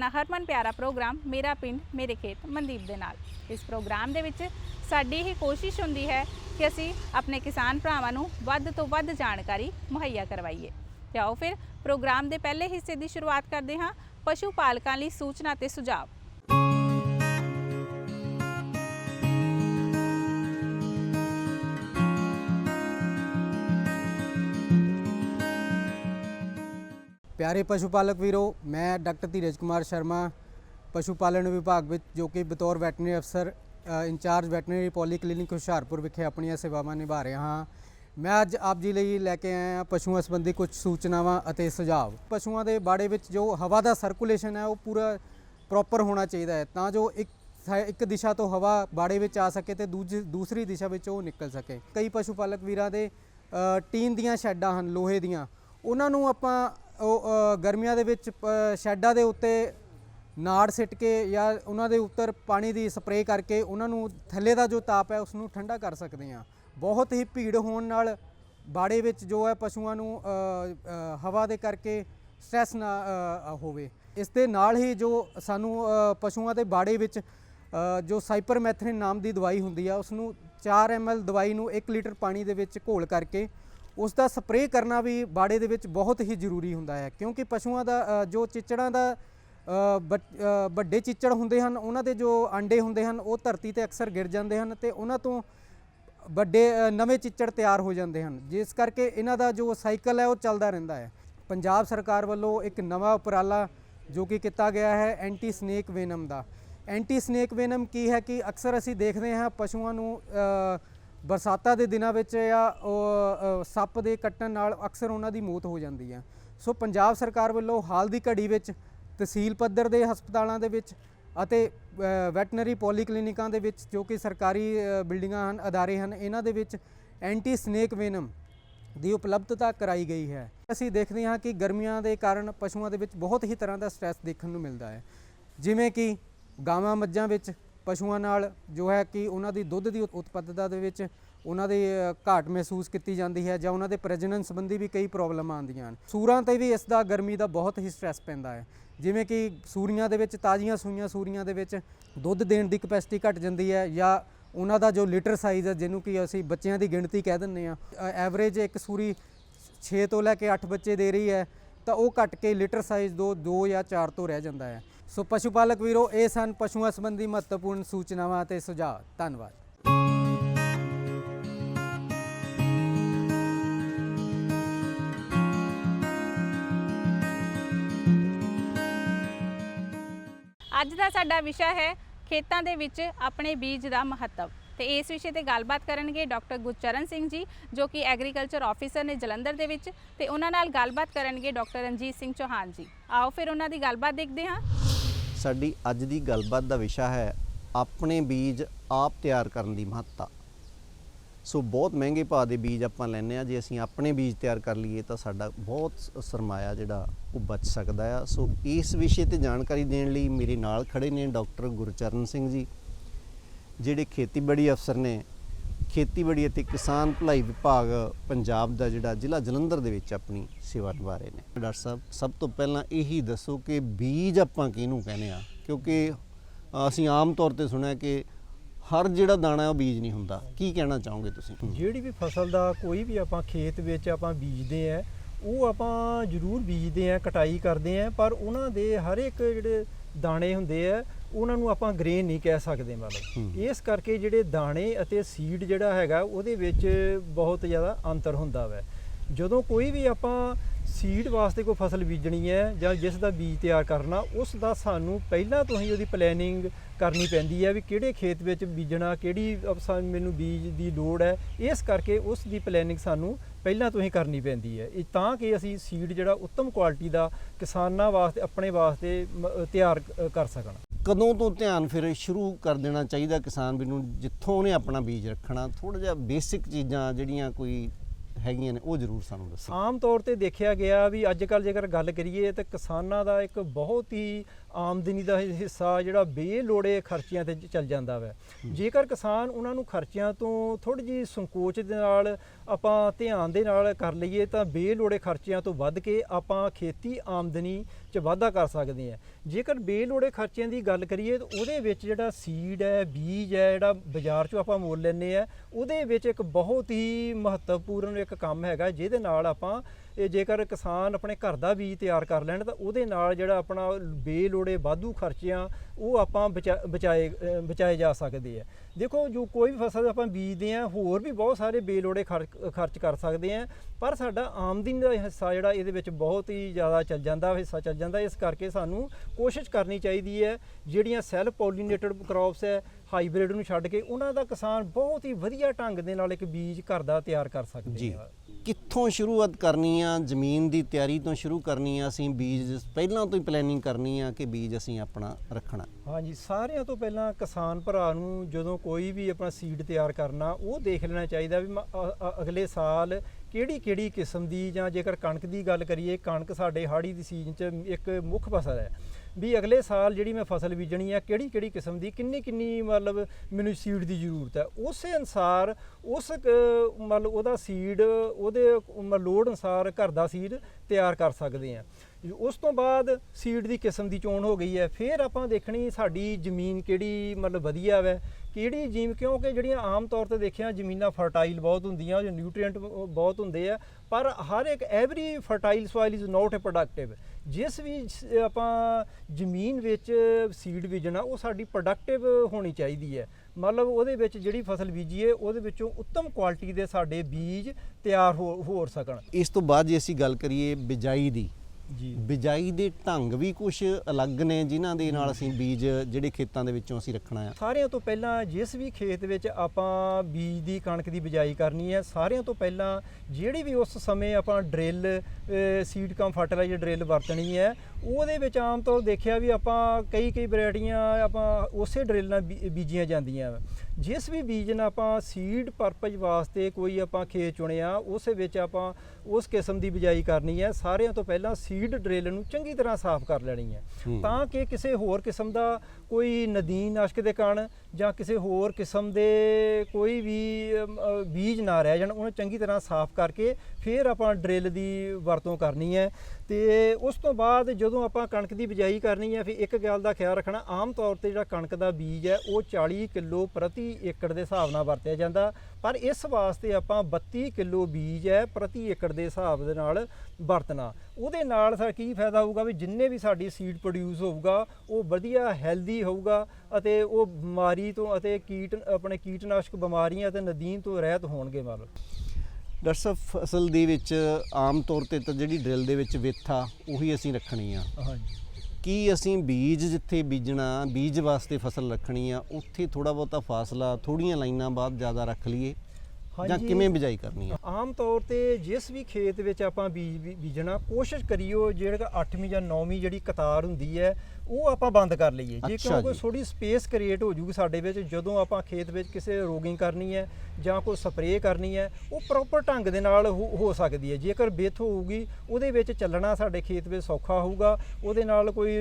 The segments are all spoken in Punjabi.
ਆਪਣਾ ਹਰਮਨ ਪਿਆਰਾ ਪ੍ਰੋਗਰਾਮ ਮੇਰਾ ਪਿੰਡ, ਮੇਰੇ ਖੇਤ ਮਨਦੀਪ ਦੇ ਨਾਲ। ਇਸ ਪ੍ਰੋਗਰਾਮ ਦੇ ਵਿੱਚ ਸਾਡੀ ਹੀ ਕੋਸ਼ਿਸ਼ ਹੁੰਦੀ ਹੈ ਕਿ ਅਸੀਂ ਆਪਣੇ ਕਿਸਾਨ ਭਰਾਵਾਂ ਨੂੰ ਵੱਧ ਤੋਂ ਵੱਧ ਜਾਣਕਾਰੀ ਮੁਹੱਈਆ ਕਰਵਾਈਏ। ਤੇ ਆਓ ਫਿਰ ਪ੍ਰੋਗਰਾਮ ਦੇ ਪਹਿਲੇ ਹਿੱਸੇ ਦੀ ਸ਼ੁਰੂਆਤ ਕਰਦੇ ਹਾਂ। ਪਸ਼ੂ ਪਾਲਕਾਂ ਲਈ ਸੂਚਨਾ ਤੇ ਸੁਝਾਅ। ਪਿਆਰੇ ਪਸ਼ੂ ਪਾਲਕ ਵੀਰੋ, ਮੈਂ ਡਾਕਟਰ ਧੀਰਜ ਕੁਮਾਰ ਸ਼ਰਮਾ ਪਸ਼ੂ ਪਾਲਣ ਵਿਭਾਗ ਵਿੱਚ ਜੋ ਕਿ ਬਤੌਰ ਵੈਟਰਨਰੀ ਅਫਸਰ incharge veterinary poly clinic Hoshiarpur ਵਿਖੇ ਆਪਣੀਆਂ ਸੇਵਾਵਾਂ ਨਿਭਾ ਰਿਹਾ ਹਾਂ। ਮੈਂ ਅੱਜ ਆਪ ਜੀ ਲਈ ਲੈ ਕੇ ਆਇਆ ਪਸ਼ੂਆਂ ਸੰਬੰਧੀ ਕੁਝ ਸੂਚਨਾਵਾਂ ਅਤੇ ਸੁਝਾਅ ਪਸ਼ੂਆਂ ਦੇ ਬਾੜੇ ਵਿੱਚ ਜੋ ਹਵਾ ਦਾ ਸਰਕੂਲੇਸ਼ਨ ਹੈ, ਉਹ ਪੂਰਾ ਪ੍ਰੋਪਰ ਹੋਣਾ ਚਾਹੀਦਾ ਹੈ, ਤਾਂ ਜੋ ਇੱਕ ਇੱਕ ਦਿਸ਼ਾ ਤੋਂ ਹਵਾ ਬਾੜੇ ਵਿੱਚ ਆ ਸਕੇ ਤੇ ਦੂਜੀ, ਦੂਸਰੀ ਦਿਸ਼ਾ ਵਿੱਚ ਉਹ ਨਿਕਲ ਸਕੇ। ਕਈ ਪਸ਼ੂ ਪਾਲਕ ਵੀਰਾਂ ਦੇ ਟੀਨ ਦੀਆਂ ਸ਼ੈੱਡਾਂ ਹਨ, ਲੋਹੇ ਦੀਆਂ। ਉਹਨਾਂ ਨੂੰ ਆਪਾਂ ਉਹ ਗਰਮੀਆਂ ਦੇ ਵਿੱਚ ਸ਼ੈੱਡਾਂ ਦੇ ਉੱਤੇ ਨਾੜ ਸਿੱਟ ਕੇ ਜਾਂ ਉਹਨਾਂ ਦੇ ਉੱਪਰ ਪਾਣੀ ਦੀ ਸਪਰੇਅ ਕਰਕੇ ਉਹਨਾਂ ਨੂੰ ਥੱਲੇ ਦਾ ਜੋ ਤਾਪ ਹੈ ਉਸ ਨੂੰ ਠੰਡਾ ਕਰ ਸਕਦੇ ਹਾਂ। ਬਹੁਤ ਹੀ ਭੀੜ ਹੋਣ ਨਾਲ ਬਾੜੇ ਵਿੱਚ ਜੋ ਹੈ ਪਸ਼ੂਆਂ ਨੂੰ ਹਵਾ ਦੇ ਕਰਕੇ ਸਟ੍ਰੈਸ ਨਾ ਹੋਵੇ। ਇਸ ਦੇ ਨਾਲ ਹੀ ਜੋ ਸਾਨੂੰ ਪਸ਼ੂਆਂ ਦੇ ਬਾੜੇ ਵਿੱਚ ਜੋ ਸਾਈਪਰਮੈਥਰਿਨ ਨਾਮ ਦੀ ਦਵਾਈ ਹੁੰਦੀ ਆ ਉਸ ਨੂੰ 4 ml ਦਵਾਈ ਨੂੰ 1 ਲੀਟਰ ਪਾਣੀ ਦੇ ਵਿੱਚ ਘੋਲ ਕਰਕੇ ਉਸ ਦਾ ਸਪਰੇਅ ਕਰਨਾ ਵੀ ਬਾੜੇ ਦੇ ਵਿੱਚ ਬਹੁਤ ਹੀ ਜ਼ਰੂਰੀ ਹੁੰਦਾ ਹੈ ਕਿਉਂਕਿ ਪਸ਼ੂਆਂ ਦਾ ਜੋ ਚਿੱਚੜਾਂ ਦਾ ਅ, ਵੱਡੇ ਚਿੱਚੜ ਹੁੰਦੇ ਹਨ ਉਹਨਾਂ ਦੇ ਜੋ ਆਂਡੇ ਹੁੰਦੇ ਹਨ ਉਹ ਧਰਤੀ ਤੇ ਅਕਸਰ ਗਿਰ ਜਾਂਦੇ ਹਨ ਤੇ ਉਹਨਾਂ ਤੋਂ ਵੱਡੇ ਨਵੇਂ ਚਿੱਚੜ ਤਿਆਰ ਹੋ ਜਾਂਦੇ ਹਨ ਜਿਸ ਕਰਕੇ ਇਹਨਾਂ ਦਾ ਜੋ ਸਾਈਕਲ ਹੈ ਉਹ ਚੱਲਦਾ ਰਹਿੰਦਾ ਹੈ। ਪੰਜਾਬ ਸਰਕਾਰ ਵੱਲੋਂ ਇੱਕ ਨਵਾਂ ਉਪਰਾਲਾ ਜੋ ਕਿ ਕੀਤਾ ਗਿਆ ਹੈ ਐਂਟੀ ਸਨੇਕ ਵੇਨਮ ਦਾ। ਐਂਟੀ ਸਨੇਕ ਵੇਨਮ ਕੀ ਹੈ ਕਿ ਅਕਸਰ ਅਸੀਂ ਦੇਖਦੇ ਹਾਂ ਪਸ਼ੂਆਂ ਨੂੰ ਬਰਸਾਤਾਂ ਦੇ ਦਿਨਾਂ ਵਿੱਚ ਜਾਂ ਸੱਪ ਦੇ ਕੱਟਣ ਨਾਲ ਅਕਸਰ ਉਹਨਾਂ ਦੀ ਮੌਤ ਹੋ ਜਾਂਦੀ ਹੈ। ਸੋ ਪੰਜਾਬ ਸਰਕਾਰ ਵੱਲੋਂ ਹਾਲ ਦੀ ਘੜੀ ਵਿੱਚ ਤਹਿਸੀਲ ਪੱਧਰ ਦੇ ਹਸਪਤਾਲਾਂ ਦੇ ਵਿੱਚ ਅਤੇ ਵੈਟਰਨਰੀ ਪੋਲੀਕਲੀਨਿਕਾਂ ਦੇ ਵਿੱਚ ਜੋ ਕਿ ਸਰਕਾਰੀ ਬਿਲਡਿੰਗਾਂ ਹਨ, ਅਦਾਰੇ ਹਨ, ਇਹਨਾਂ ਦੇ ਵਿੱਚ ਐਂਟੀ ਸਨੇਕ ਵੇਨਮ ਦੀ ਉਪਲਬਧਤਾ ਕਰਾਈ ਗਈ ਹੈ। ਅਸੀਂ ਦੇਖਦੇ ਹਾਂ ਕਿ ਗਰਮੀਆਂ ਦੇ ਕਾਰਨ ਪਸ਼ੂਆਂ ਦੇ ਵਿੱਚ ਬਹੁਤ ਹੀ ਤਰ੍ਹਾਂ ਦਾ ਸਟ੍ਰੈਸ ਦੇਖਣ ਨੂੰ ਮਿਲਦਾ ਹੈ। ਜਿਵੇਂ ਕਿ ਗਾਵਾਂ ਮੱਝਾਂ ਵਿੱਚ ਪਸ਼ੂਆਂ ਨਾਲ ਜੋ ਹੈ ਕਿ ਉਹਨਾਂ ਦੀ ਦੁੱਧ ਦੀ ਉਤ- ਉਤਪਾਦਕਤਾ ਦੇ ਵਿੱਚ ਉਹਨਾਂ ਦੀ ਘਾਟ ਮਹਿਸੂਸ ਕੀਤੀ ਜਾਂਦੀ ਹੈ ਜਾਂ ਉਹਨਾਂ ਦੇ ਪ੍ਰਜਨਨ ਸੰਬੰਧੀ ਵੀ ਕਈ ਪ੍ਰੋਬਲਮਾਂ ਆਉਂਦੀਆਂ ਹਨ। ਸੂਰਾਂ ਤੇ ਵੀ ਇਸ ਦਾ ਗਰਮੀ ਦਾ ਬਹੁਤ ਹੀ ਸਟ੍ਰੈਸ ਪੈਂਦਾ ਹੈ। ਜਿਵੇਂ ਕਿ ਸੂਰੀਆਂ ਦੇ ਵਿੱਚ, ਤਾਜ਼ੀਆਂ ਸੂਈਆਂ ਸੂਰੀਆਂ ਦੇ ਵਿੱਚ ਦੁੱਧ ਦੇਣ ਦੀ ਕਪੈਸਿਟੀ ਘਟ ਜਾਂਦੀ ਹੈ ਜਾਂ ਉਹਨਾਂ ਦਾ ਜੋ ਲੀਟਰ ਸਾਈਜ਼ ਹੈ ਜਿਹਨੂੰ ਕਿ ਅਸੀਂ ਬੱਚਿਆਂ ਦੀ ਗਿਣਤੀ ਕਹਿ ਦਿੰਦੇ ਆ ਐਵਰੇਜ ਇੱਕ ਸੂਰੀ 6 ਤੋਂ ਲੈ ਕੇ 8 ਬੱਚੇ ਦੇ ਰਹੀ ਹੈ। ਤਾਂ ਉਹ ਘਟ ਕੇ ਲੀਟਰ ਸਾਈਜ਼ ਦੋ 2 ਜਾਂ 4 ਤੋਂ ਰਹਿ ਜਾਂਦਾ ਹੈ। ਸੋ ਪਸ਼ੂ ਪਾਲਕ ਵੀਰੋ, ਇਹ ਸਨ ਪਸ਼ੂਆਂ ਸੰਬੰਧੀ ਮਹੱਤਵਪੂਰਨ ਸੂਚਨਾਵਾਂ ਅਤੇ ਸੁਝਾਅ। ਧੰਨਵਾਦ। ਅੱਜ ਦਾ ਸਾਡਾ ਵਿਸ਼ਾ ਹੈ ਖੇਤਾਂ ਦੇ ਵਿੱਚ ਆਪਣੇ ਬੀਜ ਦਾ ਮਹੱਤਵ। ਤੇ ਇਸ ਵਿਸ਼ੇ ਤੇ ਗੱਲਬਾਤ ਕਰਨਗੇ ਡਾਕਟਰ ਗੁਰਚਰਨ ਸਿੰਘ ਜੀ, ਜੋ ਕਿ ਐਗਰੀਕਲਚਰ ਆਫੀਸਰ ਨੇ ਜਲੰਧਰ ਦੇ ਵਿੱਚ ਤੇ ਉਹਨਾਂ ਨਾਲ ਗੱਲਬਾਤ ਕਰਨਗੇ ਡਾਕਟਰ ਰਣਜੀਤ ਸਿੰਘ ਚੌਹਾਨ ਜੀ। ਆਓ ਫਿਰ ਉਹਨਾਂ ਦੀ ਗੱਲਬਾਤ ਦੇਖਦੇ ਹਾਂ। ਸਾਡੀ ਅੱਜ ਦੀ ਗੱਲਬਾਤ ਦਾ ਵਿਸ਼ਾ ਹੈ ਆਪਣੇ ਬੀਜ ਆਪ ਤਿਆਰ ਕਰਨ ਦੀ ਮਹੱਤਤਾ। ਸੋ ਬਹੁਤ ਮਹਿੰਗੇ ਭਾਅ ਦੇ ਬੀਜ ਆਪਾਂ ਲੈਂਦੇ ਆ ਜੇ ਅਸੀਂ ਆਪਣੇ ਬੀਜ ਤਿਆਰ ਕਰ ਲਈਏ ਤਾਂ ਸਾਡਾ ਬਹੁਤ ਸਰਮਾਇਆ ਜਿਹੜਾ ਉਹ ਬਚ ਸਕਦਾ ਆ। ਸੋ ਇਸ ਵਿਸ਼ੇ ਤੇ ਜਾਣਕਾਰੀ ਦੇਣ ਲਈ ਮੇਰੇ ਨਾਲ ਖੜੇ ਨੇ ਡਾਕਟਰ ਗੁਰਚਰਨ ਸਿੰਘ ਜੀ। ਜਿਹੜੇ ਖੇਤੀਬਾੜੀ ਅਫਸਰ ਨੇ, ਖੇਤੀਬਾੜੀ ਅਤੇ ਕਿਸਾਨ ਭਲਾਈ ਵਿਭਾਗ ਪੰਜਾਬ ਦਾ ਜਿਹੜਾ ਜ਼ਿਲ੍ਹਾ ਜਲੰਧਰ ਦੇ ਵਿੱਚ ਆਪਣੀ ਸੇਵਾ ਨਿਭਾ ਰਹੇ ਨੇ। ਡਾਕਟਰ ਸਾਹਿਬ, ਸਭ ਤੋਂ ਪਹਿਲਾਂ ਇਹੀ ਦੱਸੋ ਕਿ ਬੀਜ ਆਪਾਂ ਕਿਹਨੂੰ ਕਹਿੰਦੇ ਆ? ਕਿਉਂਕਿ ਅਸੀਂ ਆਮ ਤੌਰ ਤੇ ਸੁਣਿਆ ਕਿ ਹਰ ਜਿਹੜਾ ਦਾਣਾ ਉਹ ਬੀਜ ਨਹੀਂ ਹੁੰਦਾ। ਕੀ ਕਹਿਣਾ ਚਾਹੋਗੇ ਤੁਸੀਂ? ਜਿਹੜੀ ਵੀ ਫਸਲ ਦਾ ਕੋਈ ਵੀ ਆਪਾਂ ਖੇਤ ਵਿੱਚ ਆਪਾਂ ਬੀਜਦੇ ਆ, ਉਹ ਆਪਾਂ ਜ਼ਰੂਰ ਬੀਜਦੇ ਆ, ਕਟਾਈ ਕਰਦੇ ਆ, ਪਰ ਉਹਨਾਂ ਦੇ ਹਰ ਇੱਕ ਜਿਹੜੇ ਦਾਣੇ ਹੁੰਦੇ ਆ ਉਹਨਾਂ ਨੂੰ ਆਪਾਂ ਗ੍ਰੇਨ ਨਹੀਂ ਕਹਿ ਸਕਦੇ ਮਤਲਬ। ਇਸ ਕਰਕੇ ਜਿਹੜੇ ਦਾਣੇ ਅਤੇ ਸੀਡ ਜਿਹੜਾ ਹੈਗਾ ਉਹਦੇ ਵਿੱਚ ਬਹੁਤ ਜ਼ਿਆਦਾ ਅੰਤਰ ਹੁੰਦਾ ਵੈ। ਜਦੋਂ ਕੋਈ ਵੀ ਆਪਾਂ ਸੀਡ ਵਾਸਤੇ ਕੋਈ ਫਸਲ ਬੀਜਣੀ ਹੈ ਜਾਂ ਜਿਸ ਦਾ ਬੀਜ ਤਿਆਰ ਕਰਨਾ ਉਸ ਦਾ ਸਾਨੂੰ ਪਹਿਲਾਂ ਤੋਂ ਹੀ ਉਹਦੀ ਪਲੈਨਿੰਗ ਕਰਨੀ ਪੈਂਦੀ ਹੈ ਵੀ ਕਿਹੜੇ ਖੇਤ ਵਿੱਚ ਬੀਜਣਾ ਕਿਹੜੀ ਮੈਨੂੰ ਬੀਜ ਦੀ ਲੋੜ ਹੈ। ਇਸ ਕਰਕੇ ਉਸ ਦੀ ਪਲੈਨਿੰਗ ਸਾਨੂੰ ਪਹਿਲਾਂ ਤੋਂ ਹੀ ਕਰਨੀ ਪੈਂਦੀ ਹੈ। ਇਹ ਤਾਂ ਕਿ ਅਸੀਂ ਸੀਡ ਜਿਹੜਾ ਉੱਤਮ ਕੁਆਲਿਟੀ ਦਾ ਕਿਸਾਨਾਂ ਵਾਸਤੇ ਆਪਣੇ ਵਾਸਤੇ ਤਿਆਰ ਕਰ ਸਕਣ। ਕਦੋਂ ਤੋਂ ਧਿਆਨ ਫਿਰ ਸ਼ੁਰੂ ਕਰ ਦੇਣਾ ਚਾਹੀਦਾ ਕਿਸਾਨ ਵੀ ਨੂੰ, ਜਿੱਥੋਂ ਉਹਨੇ ਆਪਣਾ ਬੀਜ ਰੱਖਣਾ ਥੋੜਾ ਜਿਹਾ ਬੇਸਿਕ ਚੀਜ਼ਾਂ ਜਿਹੜੀਆਂ ਕੋਈ ਹੈਗੀਆਂ ਨੇ, ਉਹ ਜ਼ਰੂਰ ਸਾਨੂੰ ਦੱਸੋ। ਆਮ ਤੌਰ ਤੇ ਦੇਖਿਆ ਗਿਆ ਵੀ ਅੱਜ ਕੱਲ ਜੇਕਰ ਗੱਲ ਕਰੀਏ ਤਾਂ ਕਿਸਾਨਾਂ ਦਾ ਇੱਕ ਬਹੁਤ ਹੀ ਆਮਦਨੀ ਦਾ ਹਿੱਸਾ ਜਿਹੜਾ ਬੇਲੋੜੇ ਖਰਚਿਆਂ ਤੇ ਚੱਲ ਜਾਂਦਾ ਵੈ। ਜੇਕਰ ਕਿਸਾਨ ਉਹਨਾਂ ਨੂੰ ਖਰਚਿਆਂ ਤੋਂ ਥੋੜੀ ਜਿਹੀ ਸੰਕੋਚ ਦੇ ਨਾਲ ਆਪਾਂ ਧਿਆਨ ਦੇ ਨਾਲ ਕਰ ਲਈਏ ਤਾਂ ਬੇਲੋੜੇ ਖਰਚਿਆਂ ਤੋਂ ਵੱਧ ਕੇ ਆਪਾਂ ਖੇਤੀ ਆਮਦਨੀ 'ਚ ਵਾਧਾ ਕਰ ਸਕਦੇ ਹਾਂ। ਜੇਕਰ ਬੇਲੋੜੇ ਖਰਚਿਆਂ ਦੀ ਗੱਲ ਕਰੀਏ ਤਾਂ ਉਹਦੇ ਵਿੱਚ ਜਿਹੜਾ ਸੀਡ ਹੈ ਬੀਜ ਹੈ ਜਿਹੜਾ ਬਾਜ਼ਾਰ 'ਚੋਂ ਆਪਾਂ ਮੁੱਲ ਲੈਂਦੇ ਆ ਉਹਦੇ ਵਿੱਚ ਇੱਕ ਬਹੁਤ ਹੀ ਮਹੱਤਵਪੂਰਨ ਇੱਕ ਕੰਮ ਹੈਗਾ ਜਿਹਦੇ ਨਾਲ ਆਪਾਂ ਇਹ ਜੇਕਰ ਕਿਸਾਨ ਆਪਣੇ ਘਰ ਦਾ ਬੀਜ ਤਿਆਰ ਕਰ ਲੈਣ ਤਾਂ ਉਹਦੇ ਨਾਲ ਜਿਹੜਾ ਆਪਣਾ ਬੇਲੋੜੇ ਵਾਧੂ ਖਰਚਿਆਂ ਉਹ ਆਪਾਂ ਬਚਾ- ਬਚਾਏ ਬਚਾਏ ਜਾ ਸਕਦੇ ਆ। ਦੇਖੋ ਜੋ ਕੋਈ ਵੀ ਫਸਲ ਆਪਾਂ ਬੀਜਦੇ ਆ ਹੋਰ ਵੀ ਬਹੁਤ ਸਾਰੇ ਬੇਲੋੜੇ ਖਰਚ ਖਰਚ ਕਰ ਸਕਦੇ ਆ ਪਰ ਸਾਡਾ ਆਮਦਨੀ ਦਾ ਹਿੱਸਾ ਜਿਹੜਾ ਇਹਦੇ ਵਿੱਚ ਬਹੁਤ ਹੀ ਜ਼ਿਆਦਾ ਚੱਲ ਜਾਂਦਾ ਹਿੱਸਾ ਚੱਲ ਜਾਂਦਾ। ਇਸ ਕਰਕੇ ਸਾਨੂੰ ਕੋਸ਼ਿਸ਼ ਕਰਨੀ ਚਾਹੀਦੀ ਹੈ ਜਿਹੜੀਆਂ ਸੈਲਫ ਪੋਲੀਨੇਟਡ ਕ੍ਰੌਪਸ ਹੈ ਹਾਈਬ੍ਰਿਡ ਨੂੰ ਛੱਡ ਕੇ ਉਹਨਾਂ ਦਾ ਕਿਸਾਨ ਬਹੁਤ ਹੀ ਵਧੀਆ ਢੰਗ ਦੇ ਨਾਲ ਇੱਕ ਬੀਜ ਘਰ ਦਾ ਤਿਆਰ ਕਰ ਸਕਦੇ ਆ। ਕਿੱਥੋਂ ਸ਼ੁਰੂਆਤ ਕਰਨੀ ਆ? ਜ਼ਮੀਨ ਦੀ ਤਿਆਰੀ ਤੋਂ ਸ਼ੁਰੂ ਕਰਨੀ ਆ ਅਸੀਂ? ਬੀਜ ਪਹਿਲਾਂ ਤੋਂ ਹੀ ਪਲੈਨਿੰਗ ਕਰਨੀ ਆ ਕਿ ਬੀਜ ਅਸੀਂ ਆਪਣਾ ਰੱਖਣਾ? ਹਾਂਜੀ, ਸਾਰਿਆਂ ਤੋਂ ਪਹਿਲਾਂ ਕਿਸਾਨ ਭਰਾ ਨੂੰ ਜਦੋਂ ਕੋਈ ਵੀ ਆਪਣਾ ਸੀਡ ਤਿਆਰ ਕਰਨਾ, ਉਹ ਦੇਖ ਲੈਣਾ ਚਾਹੀਦਾ ਵੀ ਮ- ਅਗਲੇ ਸਾਲ ਕਿਹੜੀ ਕਿਹੜੀ ਕਿਸਮ ਦੀ ਜਾਂ ਜੇਕਰ ਕਣਕ ਦੀ ਗੱਲ ਕਰੀਏ, ਕਣਕ ਸਾਡੇ ਹਾੜੀ ਦੀ ਸੀਜ਼ਨ 'ਚ ਇੱਕ ਮੁੱਖ ਫਸਲ ਹੈ। ਵੀ ਅਗਲੇ ਸਾਲ ਜਿਹੜੀ ਮੈਂ ਫਸਲ ਬੀਜਣੀ ਹੈ ਕਿਹੜੀ ਕਿਹੜੀ ਕਿਸਮ ਦੀ, ਕਿੰਨੀ ਕਿੰਨੀ ਮਤਲਬ ਮੈਨੂੰ ਸੀਡ ਦੀ ਜ਼ਰੂਰਤ ਹੈ ਉਸੇ ਅਨਸਾਰ ਉਸ ਮਤਲਬ ਉਹਦਾ ਸੀਡ ਉਹਦੇ ਮ- ਲੋੜ ਅਨਸਾਰ ਘਰ ਦਾ ਸੀਡ ਤਿਆਰ ਕਰ ਸਕਦੇ ਆ। ਉਸ ਤੋਂ ਬਾਅਦ ਸੀਡ ਦੀ ਕਿਸਮ ਦੀ ਚੋਣ ਹੋ ਗਈ ਹੈ, ਫਿਰ ਆਪਾਂ ਦੇਖਣੀ ਸਾਡੀ ਜ਼ਮੀਨ ਕਿਹੜੀ ਮਤਲਬ ਵਧੀਆ ਵੈ। ਕਿਹੜੀ ਜੀਵ? ਕਿਉਂਕਿ ਜਿਹੜੀਆਂ ਆਮ ਤੌਰ ਤੇ ਦੇਖਿਆ, ਜ਼ਮੀਨਾਂ ਫਰਟਾਈਲ ਬਹੁਤ ਹੁੰਦੀਆਂ ਜੋ ਨਿਊਟ੍ਰੀਐਂਟ ਬਹੁਤ ਹੁੰਦੇ ਆ। ਪਰ ਹਰ ਇੱਕ every fertile soil is not a productive. ਜਿਸ ਵੀ ਆਪਾਂ ਜ਼ਮੀਨ ਵਿੱਚ ਸੀਡ ਬੀਜਣਾ, ਉਹ ਸਾਡੀ ਪ੍ਰੋਡਕਟਿਵ ਹੋਣੀ ਚਾਹੀਦੀ ਹੈ। ਮਤਲਬ ਉਹਦੇ ਵਿੱਚ ਜਿਹੜੀ ਫਸਲ ਬੀਜੀਏ, ਉਹਦੇ ਵਿੱਚੋਂ ਉੱਤਮ ਕੁਆਲਿਟੀ ਦੇ ਸਾਡੇ ਬੀਜ ਤਿਆਰ ਹੋ ਹੋ ਸਕਣ। ਇਸ ਤੋਂ ਬਾਅਦ ਜੇ ਅਸੀਂ ਗੱਲ ਕਰੀਏ ਬਿਜਾਈ ਦੀ ਬਿਜਾਈ ਦੇ ਢੰਗ ਵੀ ਕੁਝ ਅਲੱਗ ਨੇ ਜਿਨ੍ਹਾਂ ਦੇ ਨਾਲ ਅਸੀਂ ਬੀਜ ਜਿਹੜੇ ਖੇਤਾਂ ਦੇ ਵਿੱਚੋਂ ਅਸੀਂ ਰੱਖਣਾ ਆ। ਸਾਰਿਆਂ ਤੋਂ ਪਹਿਲਾਂ ਜਿਸ ਵੀ ਖੇਤ ਵਿੱਚ ਆਪਾਂ ਬੀਜ ਦੀ ਕਣਕ ਦੀ ਬਿਜਾਈ ਕਰਨੀ ਹੈ ਸਾਰਿਆਂ ਤੋਂ ਪਹਿਲਾਂ ਜਿਹੜੀ ਵੀ ਉਸ ਸਮੇਂ ਆਪਾਂ drill seed cum fertilizer drill ਵਰਤਣੀ ਹੈ ਉਹਦੇ ਵਿੱਚ ਆਮ ਤੌਰ ਦੇਖਿਆ ਵੀ ਆਪਾਂ ਕਈ ਕਈ ਵੈਰਾਈਟੀਆਂ ਆਪਾਂ ਉਸੇ ਡਰਿਲ ਨਾਲ ਬੀਜੀਆਂ ਜਾਂਦੀਆਂ ਜਿਸ ਵੀ ਬੀਜ ਨਾਲ ਆਪਾਂ ਸੀਡ ਪਰਪਸ ਵਾਸਤੇ ਕੋਈ ਆਪਾਂ ਖੇਤ ਚੁਣਿਆ ਉਸੇ ਵਿੱਚ ਆਪਾਂ ਉਸ ਕਿਸਮ ਦੀ ਬਿਜਾਈ ਕਰਨੀ ਹੈ ਸਾਰਿਆਂ ਤੋਂ ਪਹਿਲਾਂ ਸੀਡ ਡਰਿਲ ਨੂੰ ਚੰਗੀ ਤਰ੍ਹਾਂ ਸਾਫ਼ ਕਰ ਲੈਣੀ ਹੈ। ਤਾਂ ਕਿ ਕਿਸੇ ਹੋਰ ਕਿਸਮ ਦਾ ਕੋਈ ਨਦੀਨ ਨਾਸ਼ਕ ਦੇ ਕਣ ਜਾਂ ਕਿਸੇ ਹੋਰ ਕਿਸਮ ਦੇ ਕੋਈ ਵੀ ਬੀਜ ਨਾ ਰਹਿ ਜਾਣ, ਉਹਨੂੰ ਚੰਗੀ ਤਰ੍ਹਾਂ ਸਾਫ਼ ਕਰਕੇ ਫਿਰ ਆਪਾਂ ਡਰਿਲ ਦੀ ਵਰਤੋਂ ਕਰਨੀ ਹੈ। ਤੇ ਉਸ ਤੋਂ ਬਾਅਦ ਜਦੋਂ ਆਪਾਂ ਕਣਕ ਦੀ ਬਿਜਾਈ ਕਰਨੀ ਹੈ, ਫਿਰ ਇੱਕ ਗੱਲ ਦਾ ਖਿਆਲ ਰੱਖਣਾ, ਆਮ ਤੌਰ ਤੇ ਜਿਹੜਾ ਕਣਕ ਦਾ ਬੀਜ ਹੈ, ਉਹ 40 ਕਿਲੋ ਪ੍ਰਤੀ ਏਕੜ ਦੇ ਹਿਸਾਬ ਨਾਲ ਵਰਤਿਆ ਜਾਂਦਾ। ਪਰ ਇਸ ਵਾਸਤੇ ਆਪਾਂ 32 ਕਿਲੋ ਬੀਜ ਹੈ, ਪ੍ਰਤੀ ਏਕੜ ਦੇ ਹਿਸਾਬ ਦੇ ਨਾਲ ਵਰਤਣਾ। ਉਹਦੇ ਨਾਲ ਸਾ ਕੀ ਫਾਇਦਾ ਹੋਊਗਾ ਵੀ ਜਿੰਨੇ ਵੀ ਸਾਡੀ ਸੀਡ ਪ੍ਰੋਡਿਊਸ ਹੋਊਗਾ ਉਹ ਵਧੀਆ ਹੈਲਦੀ ਹੋਊਗਾ ਅਤੇ ਉਹ ਬਿਮਾਰੀ ਤੋਂ ਅਤੇ ਕੀਟ ਆਪਣੇ ਕੀਟਨਾਸ਼ਕ ਬਿਮਾਰੀਆਂ ਅਤੇ ਨਦੀਨ ਤੋਂ ਰਹਿਤ ਹੋਣਗੇ ਮਤਲਬ ਡਾਕਟਰ ਸਾਹਿਬ ਫਸਲ ਦੇ ਵਿੱਚ ਆਮ ਤੌਰ ਤੇ ਤਾਂ ਜਿਹੜੀ ਡਰਿਲ ਦੇ ਵਿੱਚ ਵਿੱਥ ਆ ਉਹੀ ਅਸੀਂ ਰੱਖਣੀ ਆ। ਹਾਂਜੀ। ਕੀ ਅਸੀਂ ਬੀਜ ਜਿੱਥੇ ਬੀਜਣਾ ਬੀਜ ਵਾਸਤੇ ਫਸਲ ਰੱਖਣੀ ਆ ਉੱਥੇ ਥੋੜਾ ਬਹੁਤਾ ਫਾਸਲਾ ਥੋੜੀਆਂ ਲਾਈਨਾਂ ਬਾਅਦ ਜ਼ਿਆਦਾ ਰੱਖ ਲਈਏ? ਜਾਂ ਹਾਂਜੀ। ਕਿਵੇਂ ਬਿਜਾਈ ਕਰਨੀ ਆ ਆਮ ਤੌਰ ਤੇ ਜਿਸ ਵੀ ਖੇਤ ਵਿੱਚ ਆਪਾਂ ਬੀਜ ਬੀ- ਬੀਜਣਾ ਕੋਸ਼ਿਸ਼ ਕਰਿਓ ਜਿਹੜਾ 8ਵੀਂ ਜਾਂ 9ਵੀਂ ਜਿਹੜੀ ਕਤਾਰ ਹੁੰਦੀ ਹੈ ਉਹ ਆਪਾਂ ਬੰਦ ਕਰ ਲਈਏ। ਜੇ ਅੱਛਾ ਕਿਉਂਕਿ ਜੀ। ਥੋੜੀ ਸਪੇਸ ਕ੍ਰੀਏਟ ਹੋ ਜੂਗੀ ਸਾਡੇ ਵਿੱਚ ਜਦੋਂ ਆਪਾਂ ਖੇਤ ਵਿੱਚ ਕਿਸੇ ਰੋਗਿੰਗ ਕਰਨੀ ਹੈ ਜਾਂ ਕੋਈ ਸਪਰੇਅ ਕਰਨੀ ਹੈ ਉਹ ਪ੍ਰੋਪਰ ਢੰਗ ਦੇ ਨਾਲ ਹੋ ਸਕਦੀ ਹੈ। ਜੇਕਰ ਬਿੱਥ ਹੋਊਗੀ ਉਹਦੇ ਵਿੱਚ ਚੱਲਣਾ ਸਾਡੇ ਖੇਤ ਵਿੱਚ ਸੌਖਾ ਹੋਊਗਾ। ਉਹਦੇ ਨਾਲ ਕੋਈ